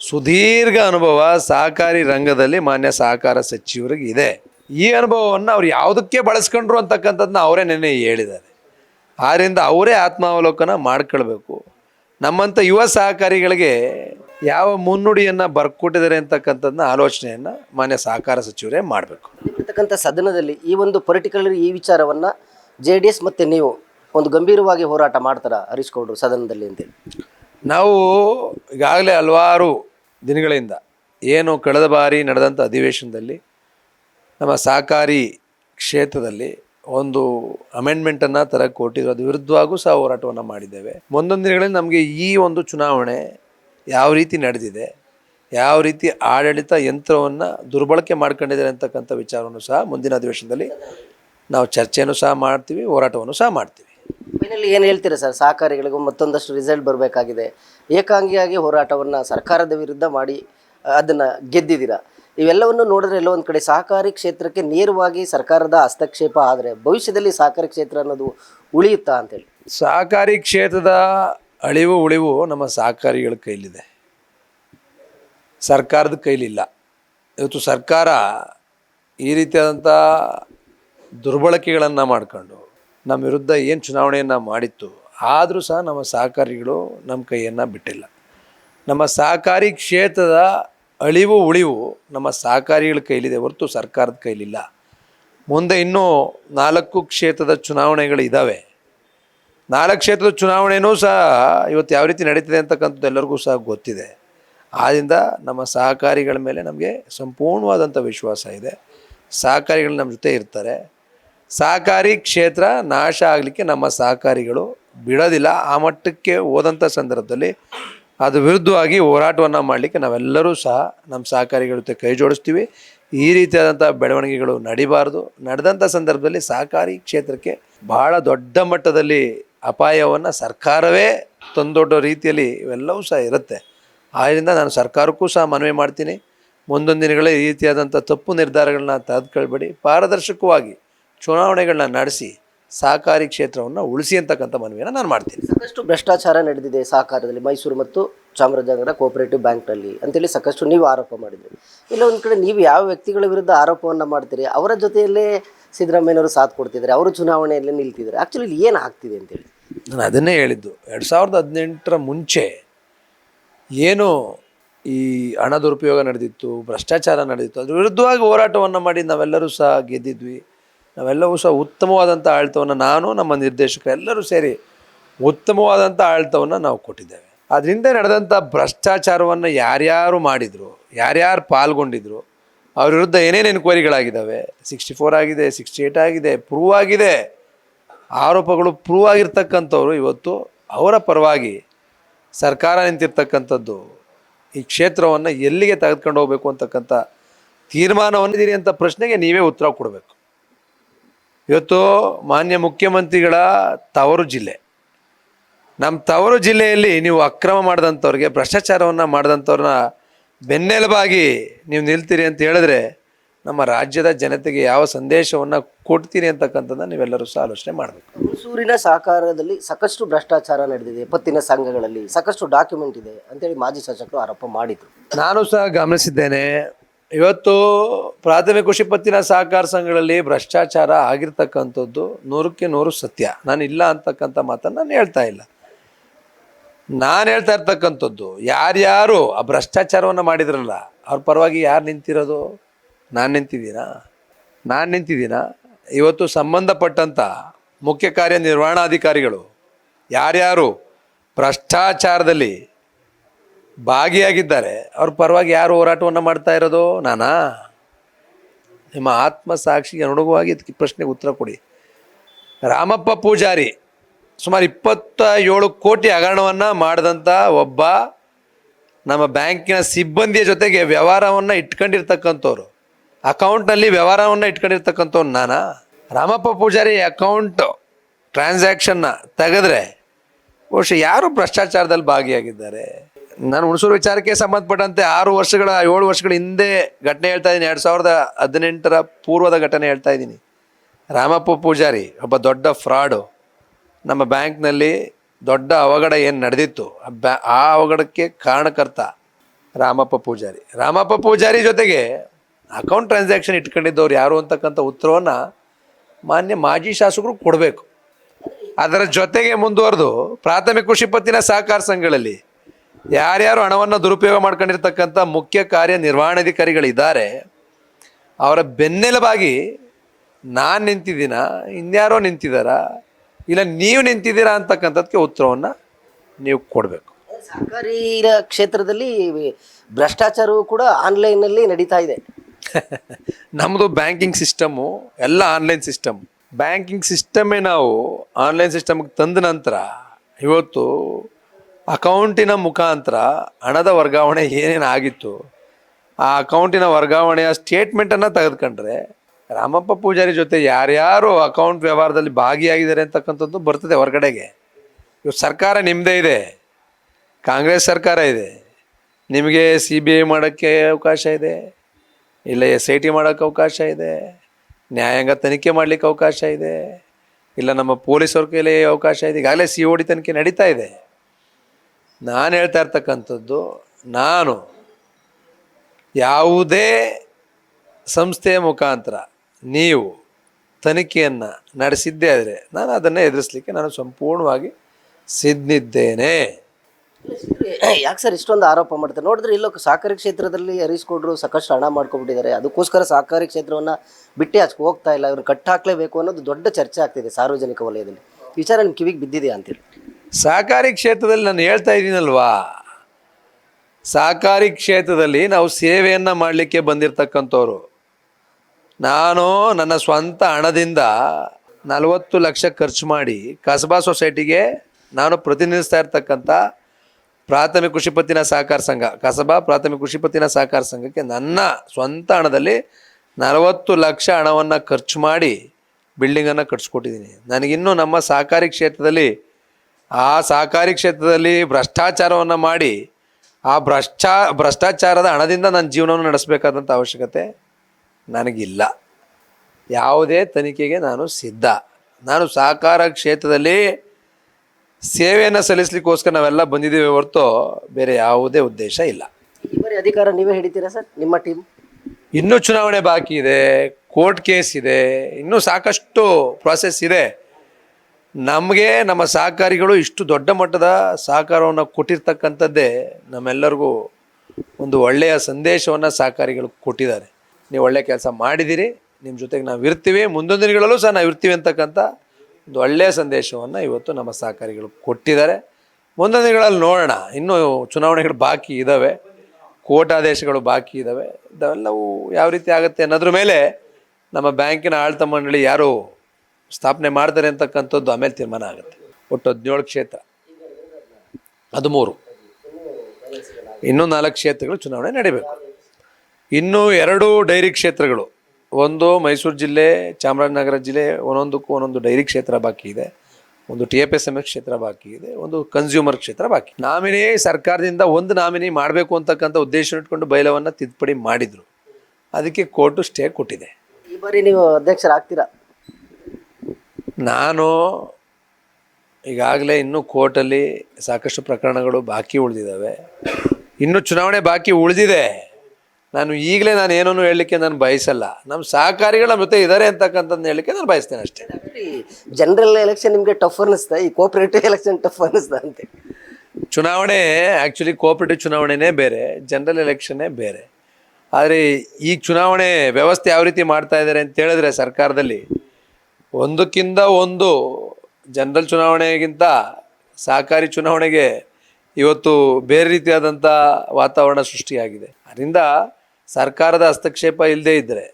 ಸುದೀರ್ಘ ಅನುಭವ ಸಹಕಾರಿ ರಂಗದಲ್ಲಿ ಮಾನ್ಯ ಸಹಕಾರ ಸಚಿವರಿಗೆ ಇದೆ. ಈ ಅನುಭವವನ್ನು ಅವ್ರು ಯಾವುದಕ್ಕೆ ಬಳಸ್ಕೊಂಡ್ರು ಅಂತಕ್ಕಂಥದ್ದನ್ನ ಅವರೇ ನೆನ್ನೆ ಹೇಳಿದ್ದಾರೆ. ಆದ್ದರಿಂದ ಅವರೇ ಆತ್ಮಾವಲೋಕನ ಮಾಡ್ಕೊಳ್ಬೇಕು. ನಮ್ಮಂಥ ಯುವ ಸಹಕಾರಿಗಳಿಗೆ ಯಾವ ಮುನ್ನುಡಿಯನ್ನು ಬರ್ಕೊಟ್ಟಿದ್ದಾರೆ ಅಂತಕ್ಕಂಥದ್ದನ್ನ ಆಲೋಚನೆಯನ್ನು ಮಾನ್ಯ ಸಹಕಾರ ಸಚಿವರೇ ಮಾಡಬೇಕು. ಇರ್ತಕ್ಕಂಥ ಸದನದಲ್ಲಿ ಈ ಒಂದು ಪರ್ಟಿಕ್ಯುಲರ್ ಈ ವಿಚಾರವನ್ನು ಜೆ ಡಿ ಎಸ್ ಮತ್ತು ನೀವು ಒಂದು ಗಂಭೀರವಾಗಿ ಹೋರಾಟ ಮಾಡ್ತಾರ ಹರಿಸ್ಕೊಂಡ್ರು ಗೌಡ್ರು ಸದನದಲ್ಲಿ ಅಂತೇಳಿ ನಾವು ಈಗಾಗಲೇ ಹಲವಾರು ದಿನಗಳಿಂದ ಏನು ಕಳೆದ ಬಾರಿ ನಡೆದಂಥ ಅಧಿವೇಶನದಲ್ಲಿ ನಮ್ಮ ಸಹಕಾರಿ ಕ್ಷೇತ್ರದಲ್ಲಿ ಒಂದು ಅಮೆಂಡ್ಮೆಂಟನ್ನು ತರಕ್ಕೆ ಕೊಟ್ಟಿದ್ರು. ಅದು ವಿರುದ್ಧವಾಗೂ ಸಹ ಹೋರಾಟವನ್ನು ಮಾಡಿದ್ದೇವೆ. ಮುಂದೊಂದು ದಿನಗಳಲ್ಲಿ ನಮಗೆ ಈ ಒಂದು ಚುನಾವಣೆ ಯಾವ ರೀತಿ ನಡೆದಿದೆ, ಯಾವ ರೀತಿ ಆಡಳಿತ ಯಂತ್ರವನ್ನು ದುರ್ಬಳಕೆ ಮಾಡ್ಕೊಂಡಿದ್ದಾರೆ ಅಂತಕ್ಕಂಥ ವಿಚಾರವನ್ನು ಸಹ ಮುಂದಿನ ಅಧಿವೇಶನದಲ್ಲಿ ನಾವು ಚರ್ಚೆಯನ್ನು ಸಹ ಮಾಡ್ತೀವಿ, ಹೋರಾಟವನ್ನು ಸಹ ಮಾಡ್ತೀವಿ. ಫೈನಲಿ ಏನು ಹೇಳ್ತೀರಾ ಸರ್? ಸಹಕಾರಿಗಳಿಗೂ ಮತ್ತೊಂದಷ್ಟು ರಿಸಲ್ಟ್ ಬರಬೇಕಾಗಿದೆ. ಏಕಾಂಗಿಯಾಗಿ ಹೋರಾಟವನ್ನು ಸರ್ಕಾರದ ವಿರುದ್ಧ ಮಾಡಿ ಅದನ್ನು ಗೆದ್ದಿದ್ದೀರಾ? ಇವೆಲ್ಲವನ್ನು ನೋಡಿದ್ರೆ ಎಲ್ಲೋ ಒಂದು ಕಡೆ ಸಹಕಾರಿ ಕ್ಷೇತ್ರಕ್ಕೆ ನೇರವಾಗಿ ಸರ್ಕಾರದ ಹಸ್ತಕ್ಷೇಪ, ಆದರೆ ಭವಿಷ್ಯದಲ್ಲಿ ಸಹಕಾರಿ ಕ್ಷೇತ್ರ ಅನ್ನೋದು ಉಳಿಯುತ್ತಾ ಅಂತೇಳಿ ಸಹಕಾರಿ ಕ್ಷೇತ್ರದ ಅಳಿವು ಉಳಿವು ನಮ್ಮ ಸಹಕಾರಿಗಳ ಕೈಲಿದೆ. ಸರ್ಕಾರದ ಕೈಲಿಲ್ಲ. ಇವತ್ತು ಸರ್ಕಾರ ಈ ರೀತಿಯಾದಂಥ ದುರ್ಬಳಕೆಗಳನ್ನು ಮಾಡ್ಕೊಂಡು, ನಮ್ಮ ವಿರುದ್ಧ ಏನು ಚುನಾವಣೆಯನ್ನು ಮಾಡಿತ್ತು, ಆದರೂ ಸಹ ನಮ್ಮ ಸಹಕಾರಿಗಳು ನಮ್ಮ ಕೈಯನ್ನು ಬಿಟ್ಟಿಲ್ಲ. ನಮ್ಮ ಸಹಕಾರಿ ಕ್ಷೇತ್ರದ ಅಳಿವು ಉಳಿವು ನಮ್ಮ ಸಹಕಾರಿಗಳ ಕೈಲಿದೆ ಹೊರತು ಸರ್ಕಾರದ ಕೈಲಿಲ್ಲ. ಮುಂದೆ ಇನ್ನೂ ನಾಲ್ಕು ಕ್ಷೇತ್ರದ ಚುನಾವಣೆಗಳು ಇದ್ದಾವೆ ನಾಲ್ಕು ಕ್ಷೇತ್ರದ ಚುನಾವಣೆಯೂ ಸಹ ಇವತ್ತು ಯಾವ ರೀತಿ ನಡೀತಿದೆ ಅಂತಕ್ಕಂಥದ್ದು ಎಲ್ಲರಿಗೂ ಸಹ ಗೊತ್ತಿದೆ. ಆದ್ದರಿಂದ ನಮ್ಮ ಸಹಕಾರಿಗಳ ಮೇಲೆ ನಮಗೆ ಸಂಪೂರ್ಣವಾದಂಥ ವಿಶ್ವಾಸ ಇದೆ. ಸಹಕಾರಿಗಳು ನಮ್ಮ ಜೊತೆ ಇರ್ತಾರೆ. ಸಹಕಾರಿ ಕ್ಷೇತ್ರ ನಾಶ ಆಗಲಿಕ್ಕೆ ನಮ್ಮ ಸಹಕಾರಿಗಳು ಬಿಡೋದಿಲ್ಲ. ಆ ಮಟ್ಟಕ್ಕೆ ಹೋದಂಥ ಸಂದರ್ಭದಲ್ಲಿ ಅದು ವಿರುದ್ಧವಾಗಿ ಹೋರಾಟವನ್ನು ಮಾಡಲಿಕ್ಕೆ ನಾವೆಲ್ಲರೂ ಸಹ ನಮ್ಮ ಸಹಕಾರಿಗಳ ಜೊತೆ ಕೈ ಜೋಡಿಸ್ತೀವಿ. ಈ ರೀತಿಯಾದಂಥ ಬೆಳವಣಿಗೆಗಳು ನಡಿಬಾರ್ದು. ನಡೆದಂಥ ಸಂದರ್ಭದಲ್ಲಿ ಸಹಕಾರಿ ಕ್ಷೇತ್ರಕ್ಕೆ ಬಹಳ ದೊಡ್ಡ ಮಟ್ಟದಲ್ಲಿ ಅಪಾಯವನ್ನು ಸರ್ಕಾರವೇ ತಂದೊಡ್ಡ ರೀತಿಯಲ್ಲಿ ಇವೆಲ್ಲವೂ ಸಹ ಇರುತ್ತೆ. ಆದ್ದರಿಂದ ನಾನು ಸರ್ಕಾರಕ್ಕೂ ಸಹ ಮನವಿ ಮಾಡ್ತೀನಿ. ಮುಂದೊಂದು ದಿನಗಳೇ ಈ ರೀತಿಯಾದಂಥ ತಪ್ಪು ನಿರ್ಧಾರಗಳನ್ನ ತೆಗೆದುಕೊಳ್ಬೇಡಿ. ಪಾರದರ್ಶಕವಾಗಿ ಚುನಾವಣೆಗಳನ್ನ ನಡೆಸಿ. ಸಹಕಾರಿ ಕ್ಷೇತ್ರವನ್ನು ಉಳಿಸಿ ಅಂತಕ್ಕಂಥ ಮನವಿಯನ್ನು ನಾನು ಮಾಡ್ತೀನಿ. ಸಾಕಷ್ಟು ಭ್ರಷ್ಟಾಚಾರ ನಡೆದಿದೆ ಸಹಕಾರದಲ್ಲಿ ಮೈಸೂರು ಮತ್ತು ಚಾಮರಾಜನಗರ ಕೋಪರೇಟಿವ್ ಬ್ಯಾಂಕ್ನಲ್ಲಿ ಅಂತೇಳಿ ಸಾಕಷ್ಟು ನೀವು ಆರೋಪ ಮಾಡಿದ್ರಿ. ಇಲ್ಲ ಒಂದು ಕಡೆ ನೀವು ಯಾವ ವ್ಯಕ್ತಿಗಳ ವಿರುದ್ಧ ಆರೋಪವನ್ನು ಮಾಡ್ತೀರಿ? ಅವರ ಜೊತೆಯಲ್ಲೇ ಸಿದ್ದರಾಮಯ್ಯನವರು ಸಾಥ್ ಕೊಡ್ತಿದ್ದಾರೆ ಅವರು ಚುನಾವಣೆಯಲ್ಲಿ ನಿಲ್ತಿದ್ದಾರೆ ಆ್ಯಕ್ಚುಲಿ ಇಲ್ಲಿ ಏನು ಆಗ್ತಿದೆ ಅಂತೇಳಿ? ನಾನು ಅದನ್ನೇ ಹೇಳಿದ್ದು. ಎರಡು ಸಾವಿರದ ಹದಿನೆಂಟರ ಮುಂಚೆ ಏನು ಈ ಹಣ ದುರುಪಯೋಗ ನಡೆದಿತ್ತು ಭ್ರಷ್ಟಾಚಾರ ನಡೆದಿತ್ತು ಅದ್ರ ವಿರುದ್ಧವಾಗಿ ಹೋರಾಟವನ್ನು ಮಾಡಿ ನಾವೆಲ್ಲರೂ ಸಹ ಗೆದ್ದಿದ್ವಿ. ನಾವೆಲ್ಲವೂ ಸಹ ಉತ್ತಮವಾದಂಥ ಆಳ್ತವನ್ನು ನಾನು, ನಮ್ಮ ನಿರ್ದೇಶಕರು ಎಲ್ಲರೂ ಸೇರಿ ಉತ್ತಮವಾದಂಥ ಆಳ್ತವನ್ನು ನಾವು ಕೊಟ್ಟಿದ್ದೇವೆ. ಅದರಿಂದ ನಡೆದಂಥ ಭ್ರಷ್ಟಾಚಾರವನ್ನು ಯಾರ್ಯಾರು ಮಾಡಿದರು, ಯಾರ್ಯಾರು ಪಾಲ್ಗೊಂಡಿದ್ರು, ಅವ್ರ ವಿರುದ್ಧ ಏನೇನು ಎನ್ಕ್ವೈರಿಗಳಾಗಿದ್ದಾವೆ ಸಿಕ್ಸ್ಟಿ ಫೋರ್ ಆಗಿದೆ ಸಿಕ್ಸ್ಟಿ ಏಯ್ಟ್ ಆಗಿದೆ ಪ್ರೂವ್ ಆಗಿದೆ. ಆರೋಪಗಳು ಪ್ರೂವ್ ಆಗಿರ್ತಕ್ಕಂಥವ್ರು ಇವತ್ತು ಅವರ ಪರವಾಗಿ ಸರ್ಕಾರ ನಿಂತಿರ್ತಕ್ಕಂಥದ್ದು ಈ ಕ್ಷೇತ್ರವನ್ನು ಎಲ್ಲಿಗೆ ತೆಗೆದುಕೊಂಡು ಹೋಗಬೇಕು ಅಂತಕ್ಕಂಥ ತೀರ್ಮಾನವನ್ನಿದ್ದೀರಿ ಅಂತ ಪ್ರಶ್ನೆಗೆ ನೀವೇ ಉತ್ತರ ಕೊಡಬೇಕು. ಇವತ್ತು ಮಾನ್ಯ ಮುಖ್ಯಮಂತ್ರಿಗಳ ತವರು ಜಿಲ್ಲೆ. ನಮ್ಮ ತವರು ಜಿಲ್ಲೆಯಲ್ಲಿ ನೀವು ಅಕ್ರಮ ಮಾಡಿದಂಥವ್ರಿಗೆ ಭ್ರಷ್ಟಾಚಾರವನ್ನು ಮಾಡಿದಂಥವ್ರನ್ನ ಬೆನ್ನೆಲುಬಾಗಿ ನೀವು ನಿಲ್ತೀರಿ ಅಂತ ಹೇಳಿದ್ರೆ ನಮ್ಮ ರಾಜ್ಯದ ಜನತೆಗೆ ಯಾವ ಸಂದೇಶವನ್ನು ಕೊಡ್ತೀರಿ ಅಂತಕ್ಕಂಥದ್ದನ್ನ ನೀವೆಲ್ಲರೂ ಸಹ ಆಲೋಚನೆ ಮಾಡಬೇಕು. ಮೈಸೂರಿನ ಸಹಕಾರದಲ್ಲಿ ಸಾಕಷ್ಟು ಭ್ರಷ್ಟಾಚಾರ ನಡೆದಿದೆ ಪತ್ತಿನ ಸಂಘಗಳಲ್ಲಿ ಸಾಕಷ್ಟು ಡಾಕ್ಯುಮೆಂಟ್ ಇದೆ ಅಂತೇಳಿ ಮಾಜಿ ಶಾಸಕರು ಆರೋಪ ಮಾಡಿದರು. ನಾನು ಸಹ ಗಮನಿಸಿದ್ದೇನೆ ಇವತ್ತು ಪ್ರಾಥಮಿಕ ಕೃಷಿ ಪತ್ತಿನ ಸಹಕಾರ ಸಂಘಗಳಲ್ಲಿ ಭ್ರಷ್ಟಾಚಾರ ಆಗಿರ್ತಕ್ಕಂಥದ್ದು ನೂರಕ್ಕೆ ನೂರು ಸತ್ಯ. ನಾನು ಇಲ್ಲ ಅಂತಕ್ಕಂಥ ಮಾತನ್ನು ನಾನು ಹೇಳ್ತಾ ಇಲ್ಲ. ನಾನು ಹೇಳ್ತಾ ಇರ್ತಕ್ಕಂಥದ್ದು, ಯಾರ್ಯಾರು ಆ ಭ್ರಷ್ಟಾಚಾರವನ್ನು ಮಾಡಿದ್ರಲ್ಲ, ಅವ್ರ ಪರವಾಗಿ ಯಾರು ನಿಂತಿರೋದು? ನಾನು ನಿಂತಿದ್ದೀನಾ? ನಾನು ನಿಂತಿದ್ದೀನಾ? ಇವತ್ತು ಸಂಬಂಧಪಟ್ಟಂಥ ಮುಖ್ಯ ಕಾರ್ಯನಿರ್ವಹಣಾಧಿಕಾರಿಗಳು, ಯಾರ್ಯಾರು ಭ್ರಷ್ಟಾಚಾರದಲ್ಲಿ ಭಾಗಿಯಾಗಿದ್ದಾರೆ. ಅವ್ರ ಪರವಾಗಿ ಯಾರು ಹೋರಾಟವನ್ನು ಮಾಡ್ತಾ ಇರೋದು? ನಾನಾ? ನಿಮ್ಮ ಆತ್ಮಸಾಕ್ಷಿಗೆ ಅನುಗುಣವಾಗಿ ಇದಕ್ಕೆ ಪ್ರಶ್ನೆಗೆ ಉತ್ತರ ಕೊಡಿ. ರಾಮಪ್ಪ ಪೂಜಾರಿ, ಸುಮಾರು ಇಪ್ಪತ್ತ ಏಳು ಕೋಟಿ ಹಗರಣವನ್ನು ಮಾಡಿದಂಥ ಒಬ್ಬ ನಮ್ಮ ಬ್ಯಾಂಕಿನ ಸಿಬ್ಬಂದಿಯ ಜೊತೆಗೆ ವ್ಯವಹಾರವನ್ನು ಇಟ್ಕೊಂಡಿರ್ತಕ್ಕಂಥವ್ರು. ಅಕೌಂಟ್ನಲ್ಲಿ ವ್ಯವಹಾರವನ್ನು ಇಟ್ಕೊಂಡಿರ್ತಕ್ಕಂಥವ್ರು ನಾನಾ? ರಾಮಪ್ಪ ಪೂಜಾರಿ ಅಕೌಂಟ್ ಟ್ರಾನ್ಸಾಕ್ಷನ್ನ ತೆಗೆದ್ರೆ ಬಹುಶಃ ಯಾರು ಭ್ರಷ್ಟಾಚಾರದಲ್ಲಿ ಭಾಗಿಯಾಗಿದ್ದಾರೆ? ನಾನು ಹುಣಸೂರು ವಿಚಾರಕ್ಕೆ ಸಂಬಂಧಪಟ್ಟಂತೆ ಆರು ವರ್ಷಗಳ, ಏಳು ವರ್ಷಗಳ ಹಿಂದೆ ಘಟನೆ ಹೇಳ್ತಾ ಇದ್ದೀನಿ. ಎರಡು ಸಾವಿರದ ಹದಿನೆಂಟರ ಪೂರ್ವದ ಘಟನೆ ಹೇಳ್ತಾ ಇದ್ದೀನಿ. ರಾಮಪ್ಪ ಪೂಜಾರಿ, ಒಬ್ಬ ದೊಡ್ಡ ಫ್ರಾಡು. ನಮ್ಮ ಬ್ಯಾಂಕ್ನಲ್ಲಿ ದೊಡ್ಡ ಅವಘಡ ಏನು ನಡೆದಿತ್ತು? ಆ ಅವಘಡಕ್ಕೆ ಕಾರಣಕರ್ತ ರಾಮಪ್ಪ ಪೂಜಾರಿ. ರಾಮಪ್ಪ ಪೂಜಾರಿ ಜೊತೆಗೆ ಅಕೌಂಟ್ ಟ್ರಾನ್ಸಾಕ್ಷನ್ ಇಟ್ಕೊಂಡಿದ್ದವ್ರು ಯಾರು ಅಂತಕ್ಕಂಥ ಉತ್ತರವನ್ನು ಮಾನ್ಯ ಮಾಜಿ ಶಾಸಕರು ಕೊಡಬೇಕು. ಅದರ ಜೊತೆಗೆ ಮುಂದುವರೆದು ಪ್ರಾಥಮಿಕ ಕೃಷಿ ಪತ್ತಿನ ಸಹಕಾರ ಸಂಘಗಳಲ್ಲಿ ಯಾರ್ಯಾರು ಹಣವನ್ನು ದುರುಪಯೋಗ ಮಾಡ್ಕೊಂಡಿರ್ತಕ್ಕಂಥ ಮುಖ್ಯ ಕಾರ್ಯನಿರ್ವಹಣಾಧಿಕಾರಿಗಳಿದ್ದಾರೆ ಅವರ ಬೆನ್ನೆಲುಬಾಗಿ ನಾನು ನಿಂತಿದ್ದೀನ ಇನ್ಯಾರೋ ನಿಂತಿದ್ದಾರಾ ಇಲ್ಲ ನೀವು ನಿಂತಿದ್ದೀರಾ ಅಂತಕ್ಕಂಥದ್ದಕ್ಕೆ ಉತ್ತರವನ್ನು ನೀವು ಕೊಡಬೇಕು. ಸರ್ಕಾರಿ ಕ್ಷೇತ್ರದಲ್ಲಿ ಭ್ರಷ್ಟಾಚಾರವು ಕೂಡ ಆನ್ಲೈನಲ್ಲಿ ನಡೀತಾ ಇದೆ. ನಮ್ಮದು ಬ್ಯಾಂಕಿಂಗ್ ಸಿಸ್ಟಮು ಎಲ್ಲ ಆನ್ಲೈನ್ ಸಿಸ್ಟಮ್. ಬ್ಯಾಂಕಿಂಗ್ ಸಿಸ್ಟಮೇ ನಾವು ಆನ್ಲೈನ್ ಸಿಸ್ಟಮ್ಗೆ ತಂದ ನಂತರ ಇವತ್ತು ಅಕೌಂಟಿನ ಮುಖಾಂತರ ಹಣದ ವರ್ಗಾವಣೆ ಏನೇನು ಆಗಿತ್ತು ಆ ಅಕೌಂಟಿನ ವರ್ಗಾವಣೆಯ ಸ್ಟೇಟ್ಮೆಂಟನ್ನು ತೆಗೆದುಕೊಂಡ್ರೆ ರಾಮಪ್ಪ ಪೂಜಾರಿ ಜೊತೆ ಯಾರ್ಯಾರು ಅಕೌಂಟ್ ವ್ಯವಹಾರದಲ್ಲಿ ಭಾಗಿಯಾಗಿದ್ದಾರೆ ಅಂತಕ್ಕಂಥದ್ದು ಬರ್ತದೆ ಹೊರಗಡೆಗೆ. ಇವು ಸರ್ಕಾರ ನಿಮ್ಮದೇ ಇದೆ, ಕಾಂಗ್ರೆಸ್ ಸರ್ಕಾರ ಇದೆ, ನಿಮಗೆ ಸಿ ಬಿ ಐ ಮಾಡೋಕ್ಕೆ ಅವಕಾಶ ಇದೆ, ಇಲ್ಲ ಎಸ್ ಐ ಟಿ ಮಾಡೋಕ್ಕೆ ಅವಕಾಶ ಇದೆ, ನ್ಯಾಯಾಂಗ ತನಿಖೆ ಮಾಡಲಿಕ್ಕೆ ಅವಕಾಶ ಇದೆ, ಇಲ್ಲ ನಮ್ಮ ಪೊಲೀಸವ್ರ ಕೈಲಿ ಅವಕಾಶ ಇದೆ, ಈಗಾಗಲೇ ಸಿ ಓ ಡಿ ತನಿಖೆ ನಡೀತಾ ಇದೆ. ನಾನು ಹೇಳ್ತಾ ಇರ್ತಕ್ಕಂಥದ್ದು, ನಾನು ಯಾವುದೇ ಸಂಸ್ಥೆಯ ಮುಖಾಂತರ ನೀವು ತನಿಖೆಯನ್ನು ನಡೆಸಿದ್ದೇ ಆದರೆ ನಾನು ಅದನ್ನು ಎದುರಿಸಲಿಕ್ಕೆ ನಾನು ಸಂಪೂರ್ಣವಾಗಿ ಸಿದ್ಧಿದ್ದೇನೆ ಯಾಕೆ ಸರ್ ಇಷ್ಟೊಂದು ಆರೋಪ ಮಾಡ್ತಾರೆ? ನೋಡಿದ್ರೆ ಇಲ್ಲೋ ಸಹಕಾರಿ ಕ್ಷೇತ್ರದಲ್ಲಿ ಹರಿಸ್ಕೊಡ್ರು ಸಾಕಷ್ಟು ಹಣ ಮಾಡ್ಕೊಬಿಟ್ಟಿದ್ದಾರೆ ಅದಕ್ಕೋಸ್ಕರ ಸಹಕಾರಿ ಕ್ಷೇತ್ರವನ್ನು ಬಿಟ್ಟೆ ಹಚ್ಕೊ ಹೋಗ್ತಾ ಇಲ್ಲ. ಇವ್ರು ಕಟ್ ಹಾಕ್ಲೇಬೇಕು ಅನ್ನೋದು ದೊಡ್ಡ ಚರ್ಚೆ ಆಗ್ತಿದೆ ಸಾರ್ವಜನಿಕ ವಲಯದಲ್ಲಿ. ವಿಚಾರ ನಿಮ್ಮ ಕಿವಿಗೆ ಬಿದ್ದಿದೆಯಾ ಅಂತೇಳಿ ಸಹಕಾರಿ ಕ್ಷೇತ್ರದಲ್ಲಿ ನಾನು ಹೇಳ್ತಾ ಇದ್ದೀನಲ್ವಾ? ಸಹಕಾರಿ ಕ್ಷೇತ್ರದಲ್ಲಿ ನಾವು ಸೇವೆಯನ್ನು ಮಾಡಲಿಕ್ಕೆ ಬಂದಿರತಕ್ಕಂಥವ್ರು. ನಾನು ನನ್ನ ಸ್ವಂತ ಹಣದಿಂದ ನಲವತ್ತು ಲಕ್ಷ ಖರ್ಚು ಮಾಡಿ ಕಸಬಾ ಸೊಸೈಟಿಗೆ ನಾನು ಪ್ರತಿನಿಧಿಸ್ತಾ ಇರ್ತಕ್ಕಂಥ ಪ್ರಾಥಮಿಕ ಕೃಷಿ ಪತ್ತಿನ ಸಹಕಾರ ಸಂಘ, ಕಸಬಾ ಪ್ರಾಥಮಿಕ ಕೃಷಿ ಪತ್ತಿನ ಸಹಕಾರ ಸಂಘಕ್ಕೆ ನನ್ನ ಸ್ವಂತ ಹಣದಲ್ಲಿ ನಲವತ್ತು ಲಕ್ಷ ಹಣವನ್ನು ಖರ್ಚು ಮಾಡಿ ಬಿಲ್ಡಿಂಗನ್ನು ಕಟ್ಸ್ಕೊಟ್ಟಿದ್ದೀನಿ. ನನಗಿನ್ನೂ ನಮ್ಮ ಸಹಕಾರಿ ಕ್ಷೇತ್ರದಲ್ಲಿ ಆ ಸಹಕಾರಿ ಕ್ಷೇತ್ರದಲ್ಲಿ ಭ್ರಷ್ಟಾಚಾರವನ್ನು ಮಾಡಿ ಆ ಭ್ರಷ್ಟಾ ಭ್ರಷ್ಟಾಚಾರದ ಹಣದಿಂದ ನನ್ನ ಜೀವನವನ್ನು ನಡೆಸಬೇಕಾದಂಥ ಅವಶ್ಯಕತೆ ನನಗಿಲ್ಲ. ಯಾವುದೇ ತನಿಖೆಗೆ ನಾನು ಸಿದ್ಧ. ನಾನು ಸಹಕಾರ ಕ್ಷೇತ್ರದಲ್ಲಿ ಸೇವೆಯನ್ನು ಸಲ್ಲಿಸಲಿಕ್ಕೋಸ್ಕರ ನಾವೆಲ್ಲ ಬಂದಿದ್ದೀವಿ ಹೊರತು ಬೇರೆ ಯಾವುದೇ ಉದ್ದೇಶ ಇಲ್ಲ. ಈ ಬಾರಿ ಅಧಿಕಾರ ನೀವೇ ಹಿಡಿತೀರಾ ಸರ್? ನಿಮ್ಮ ಟೀಮ್? ಇನ್ನೂ ಚುನಾವಣೆ ಬಾಕಿ ಇದೆ ಕೋರ್ಟ್ ಕೇಸ್ ಇದೆ ಇನ್ನೂ ಸಾಕಷ್ಟು ಪ್ರಾಸೆಸ್ ಇದೆ. ನಮಗೆ ನಮ್ಮ ಸಹಕಾರಿಗಳು ಇಷ್ಟು ದೊಡ್ಡ ಮಟ್ಟದ ಸಹಕಾರವನ್ನು ಕೊಟ್ಟಿರ್ತಕ್ಕಂಥದ್ದೇ ನಮ್ಮೆಲ್ಲರಿಗೂ ಒಂದು ಒಳ್ಳೆಯ ಸಂದೇಶವನ್ನು ಸಹಕಾರಿಗಳು ಕೊಟ್ಟಿದ್ದಾರೆ. ನೀವು ಒಳ್ಳೆಯ ಕೆಲಸ ಮಾಡಿದ್ದೀರಿ ನಿಮ್ಮ ಜೊತೆಗೆ ನಾವು ಇರ್ತೀವಿ, ಮುಂದೊಂದು ದಿನಗಳಲ್ಲೂ ಸಹ ನಾವು ಇರ್ತೀವಿ ಅಂತಕ್ಕಂಥ ಒಂದು ಒಳ್ಳೆಯ ಸಂದೇಶವನ್ನು ಇವತ್ತು ನಮ್ಮ ಸಹಕಾರಿಗಳು ಕೊಟ್ಟಿದ್ದಾರೆ. ಮುಂದಿನ ದಿನಗಳಲ್ಲಿ ನೋಡೋಣ, ಇನ್ನೂ ಚುನಾವಣೆಗಳು ಬಾಕಿ ಇದ್ದಾವೆ ಕೋಟಾದೇಶಗಳು ಬಾಕಿ ಇದ್ದಾವೆ ಇದೆಲ್ಲವೂ ಯಾವ ರೀತಿ ಆಗುತ್ತೆ ಅನ್ನೋದ್ರ ಮೇಲೆ ನಮ್ಮ ಬ್ಯಾಂಕಿನ ಆಡಳಿತ ಮಂಡಳಿ ಯಾರು ಸ್ಥಾಪನೆ ಮಾಡ್ತಾರೆ ಅಂತಕ್ಕಂಥದ್ದು ಆಮೇಲೆ ತೀರ್ಮಾನ ಆಗುತ್ತೆ. ಒಟ್ಟು ಹದಿನೇಳು ಕ್ಷೇತ್ರ. ಹದಿಮೂರು ಇನ್ನೂ ನಾಲ್ಕು ಕ್ಷೇತ್ರಗಳು ಚುನಾವಣೆ ನಡೀಬೇಕು. ಇನ್ನೂ ಎರಡು ಡೈರಿ ಕ್ಷೇತ್ರಗಳು. ಒಂದು ಮೈಸೂರು ಜಿಲ್ಲೆ, ಚಾಮರಾಜನಗರ ಜಿಲ್ಲೆ, ಒಂದೊಂದಕ್ಕೂ ಒಂದೊಂದು ಡೈರಿ ಕ್ಷೇತ್ರ ಬಾಕಿ ಇದೆ. ಒಂದು T F S M S ಕ್ಷೇತ್ರ ಬಾಕಿ ಇದೆ. ಒಂದು ಕನ್ಸ್ಯೂಮರ್ ಕ್ಷೇತ್ರ ಬಾಕಿ. ನಾಮಿನಿ ಸರ್ಕಾರದಿಂದ ಒಂದು ನಾಮಿನಿ ಮಾಡಬೇಕು ಅಂತಕ್ಕಂಥ ಉದ್ದೇಶ ಇಟ್ಕೊಂಡು ಬೈಲವನ್ನು ತಿದ್ದುಪಡಿ ಮಾಡಿದರು. ಅದಕ್ಕೆ ಕೋರ್ಟು ಸ್ಟೇ ಕೊಟ್ಟಿದೆ. ಈ ಬಾರಿ ನೀವು ಅಧ್ಯಕ್ಷರಾಗ್ತೀರಾ? ನಾನು ಈಗಾಗಲೇ ಇನ್ನೂ ಕೋರ್ಟಲ್ಲಿ ಸಾಕಷ್ಟು ಪ್ರಕರಣಗಳು ಬಾಕಿ ಉಳಿದಿದ್ದಾವೆ. ಇನ್ನೂ ಚುನಾವಣೆ ಬಾಕಿ ಉಳಿದಿದೆ. ನಾನು ಈಗಲೇ ನಾನು ಏನೂ ಹೇಳಲಿಕ್ಕೆ ನಾನು ಬಯಸಲ್ಲ. ನಮ್ಮ ಸಹಕಾರಿಗಳ ನಮ್ಮ ಜೊತೆ ಇದ್ದಾರೆ ಅಂತಕ್ಕಂಥದ್ದು ಹೇಳಲಿಕ್ಕೆ ನಾನು ಬಯಸ್ತೇನೆ ಅಷ್ಟೇ. ಜನರಲ್ ಎಲೆಕ್ಷನ್ ನಿಮಗೆ ಟಫ್ ಅನ್ನಿಸ್ತಾ ಈ ಕೋಪರೇಟಿವ್ ಎಲೆಕ್ಷನ್ ಟಫ್ ಅನ್ನಿಸ್ತಾ ಅಂತೆ. ಚುನಾವಣೆ ಆ್ಯಕ್ಚುಲಿ ಕೋಪರೇಟಿವ್ ಚುನಾವಣೆನೇ ಬೇರೆ ಜನರಲ್ ಎಲೆಕ್ಷನ್ನೇ ಬೇರೆ. ಆದರೆ ಈ ಚುನಾವಣೆ ವ್ಯವಸ್ಥೆ ಯಾವ ರೀತಿ ಮಾಡ್ತಾ ಇದ್ದಾರೆ ಅಂತ ಹೇಳಿದ್ರೆ ಸರ್ಕಾರದಲ್ಲಿ ಒಂದಕ್ಕಿಂತ ಒಂದು ಜನರಲ್ ಚುನಾವಣೆಗಿಂತ ಸಹಕಾರಿ ಚುನಾವಣೆಗೆ ಇವತ್ತು ಬೇರೆ ರೀತಿಯಾದಂಥ ವಾತಾವರಣ ಸೃಷ್ಟಿಯಾಗಿದೆ. ಅದರಿಂದ ಸರ್ಕಾರದ ಹಸ್ತಕ್ಷೇಪ ಇಲ್ಲದೇ ಇದ್ದರೆ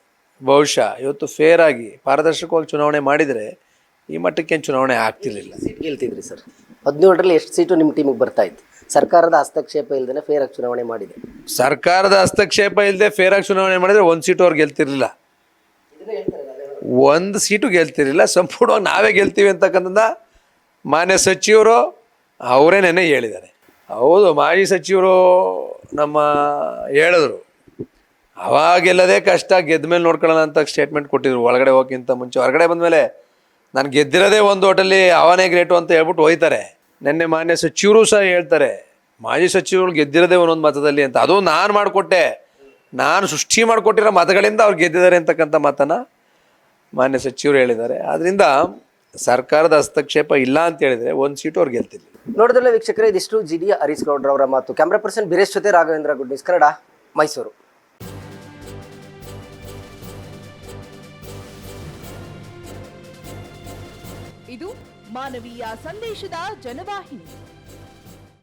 ಬಹುಶಃ ಇವತ್ತು ಫೇರ್ ಆಗಿ ಪಾರದರ್ಶಕವಾಗಿ ಚುನಾವಣೆ ಮಾಡಿದರೆ ಈ ಮಟ್ಟಕ್ಕೇನು ಚುನಾವಣೆ ಆಗ್ತಿರ್ಲಿಲ್ಲ. ಸೀಟ್ ಗೆಲ್ತಿದ್ರಿ ಸರ್? ಹದಿನೇಳರಲ್ಲಿ ಎಷ್ಟು ಸೀಟು ನಿಮ್ಮ ಟೀಮಿಗೆ ಬರ್ತಾ ಇತ್ತು? ಸರ್ಕಾರದ ಹಸ್ತಕ್ಷೇಪ ಇಲ್ಲದೇ ಫೇರ್ ಆಗಿ ಚುನಾವಣೆ ಮಾಡಿದೆ. ಸರ್ಕಾರದ ಹಸ್ತಕ್ಷೇಪ ಇಲ್ಲದೆ ಫೇರ್ ಆಗಿ ಚುನಾವಣೆ ಮಾಡಿದರೆ ಒಂದು ಸೀಟು ಅವ್ರು ಗೆಲ್ತಿರ್ಲಿಲ್ಲ. ಒಂದು ಸೀಟು ಗೆಲ್ತಿರಲಿಲ್ಲ, ಸಂಪೂರ್ಣವಾಗಿ ನಾವೇ ಗೆಲ್ತೀವಿ ಅಂತಕ್ಕಂಥದ್ದು ಮಾನ್ಯ ಸಚಿವರು ಅವರೇ ನೆನೆ ಹೇಳಿದ್ದಾರೆ. ಹೌದು, ಮಾಜಿ ಸಚಿವರು ನಮ್ಮ ಹೇಳಿದ್ರು. ಅವಾಗೆಲ್ಲದೇ ಕಷ್ಟ, ಗೆದ್ದ ಮೇಲೆ ನೋಡ್ಕೊಳ್ಳೋಣ ಅಂತ ಸ್ಟೇಟ್ಮೆಂಟ್ ಕೊಟ್ಟಿದ್ರು. ಒಳಗಡೆ ಹೋಗಿಂತ ಮುಂಚೆ, ಹೊರಗಡೆ ಬಂದಮೇಲೆ ನಾನು ಗೆದ್ದಿರೋದೇ ಒಂದು ಹೋಟೆಲ್ಲಿ ಅವನೇ ಗ್ರೇಟು ಅಂತ ಹೇಳ್ಬಿಟ್ಟು ಹೋಯ್ತಾರೆ. ನಿನ್ನೆ ಮಾನ್ಯ ಸಚಿವರು ಸಹ ಹೇಳ್ತಾರೆ, ಮಾಜಿ ಸಚಿವರು ಗೆದ್ದಿರೋದೇ ಒಂದೊಂದು ಮತದಲ್ಲಿ ಅಂತ. ಅದು ನಾನು ಮಾಡಿಕೊಟ್ಟೆ. ನಾನು ಸೃಷ್ಟಿ ಮಾಡಿಕೊಟ್ಟಿರೋ ಮತಗಳಿಂದ ಅವ್ರು ಗೆದ್ದಿದ್ದಾರೆ ಅಂತಕ್ಕಂಥ ಮಾತನ್ನು ಮಾನ್ಯ ಸಚಿವರು ಹೇಳಿದ್ದಾರೆ. ಆದ್ರಿಂದ ಸರ್ಕಾರದ ಹಸ್ತಕ್ಷೇಪ ಇಲ್ಲ ಅಂತ ಹೇಳಿದ್ರೆ ಒಂದು ಸೀಟು ಅವ್ರು ಗೆಲ್ತಿರ್ಲಿಲ್ಲ ನೋಡಿದ್ರಲ್ಲ ವೀಕ್ಷಕರೇ ಇದಿಷ್ಟು ಜಿ ಡಿ ಹರೀಶ್ ಗೌಡ್ರವರ ಮಾತು. ಕ್ಯಾಮ್ರಾ ಪರ್ಸನ್ ಬಿರೇಶ್ ಜೊತೆ ರಾಘವೇಂದ್ರ ಗುಡ್ ನ್ಯೂಸ್ ಕನ್ನಡ ಮೈಸೂರು. ಇದು ಮಾನವೀಯ ಸಂದೇಶದ ಜನವಾಹಿನಿ.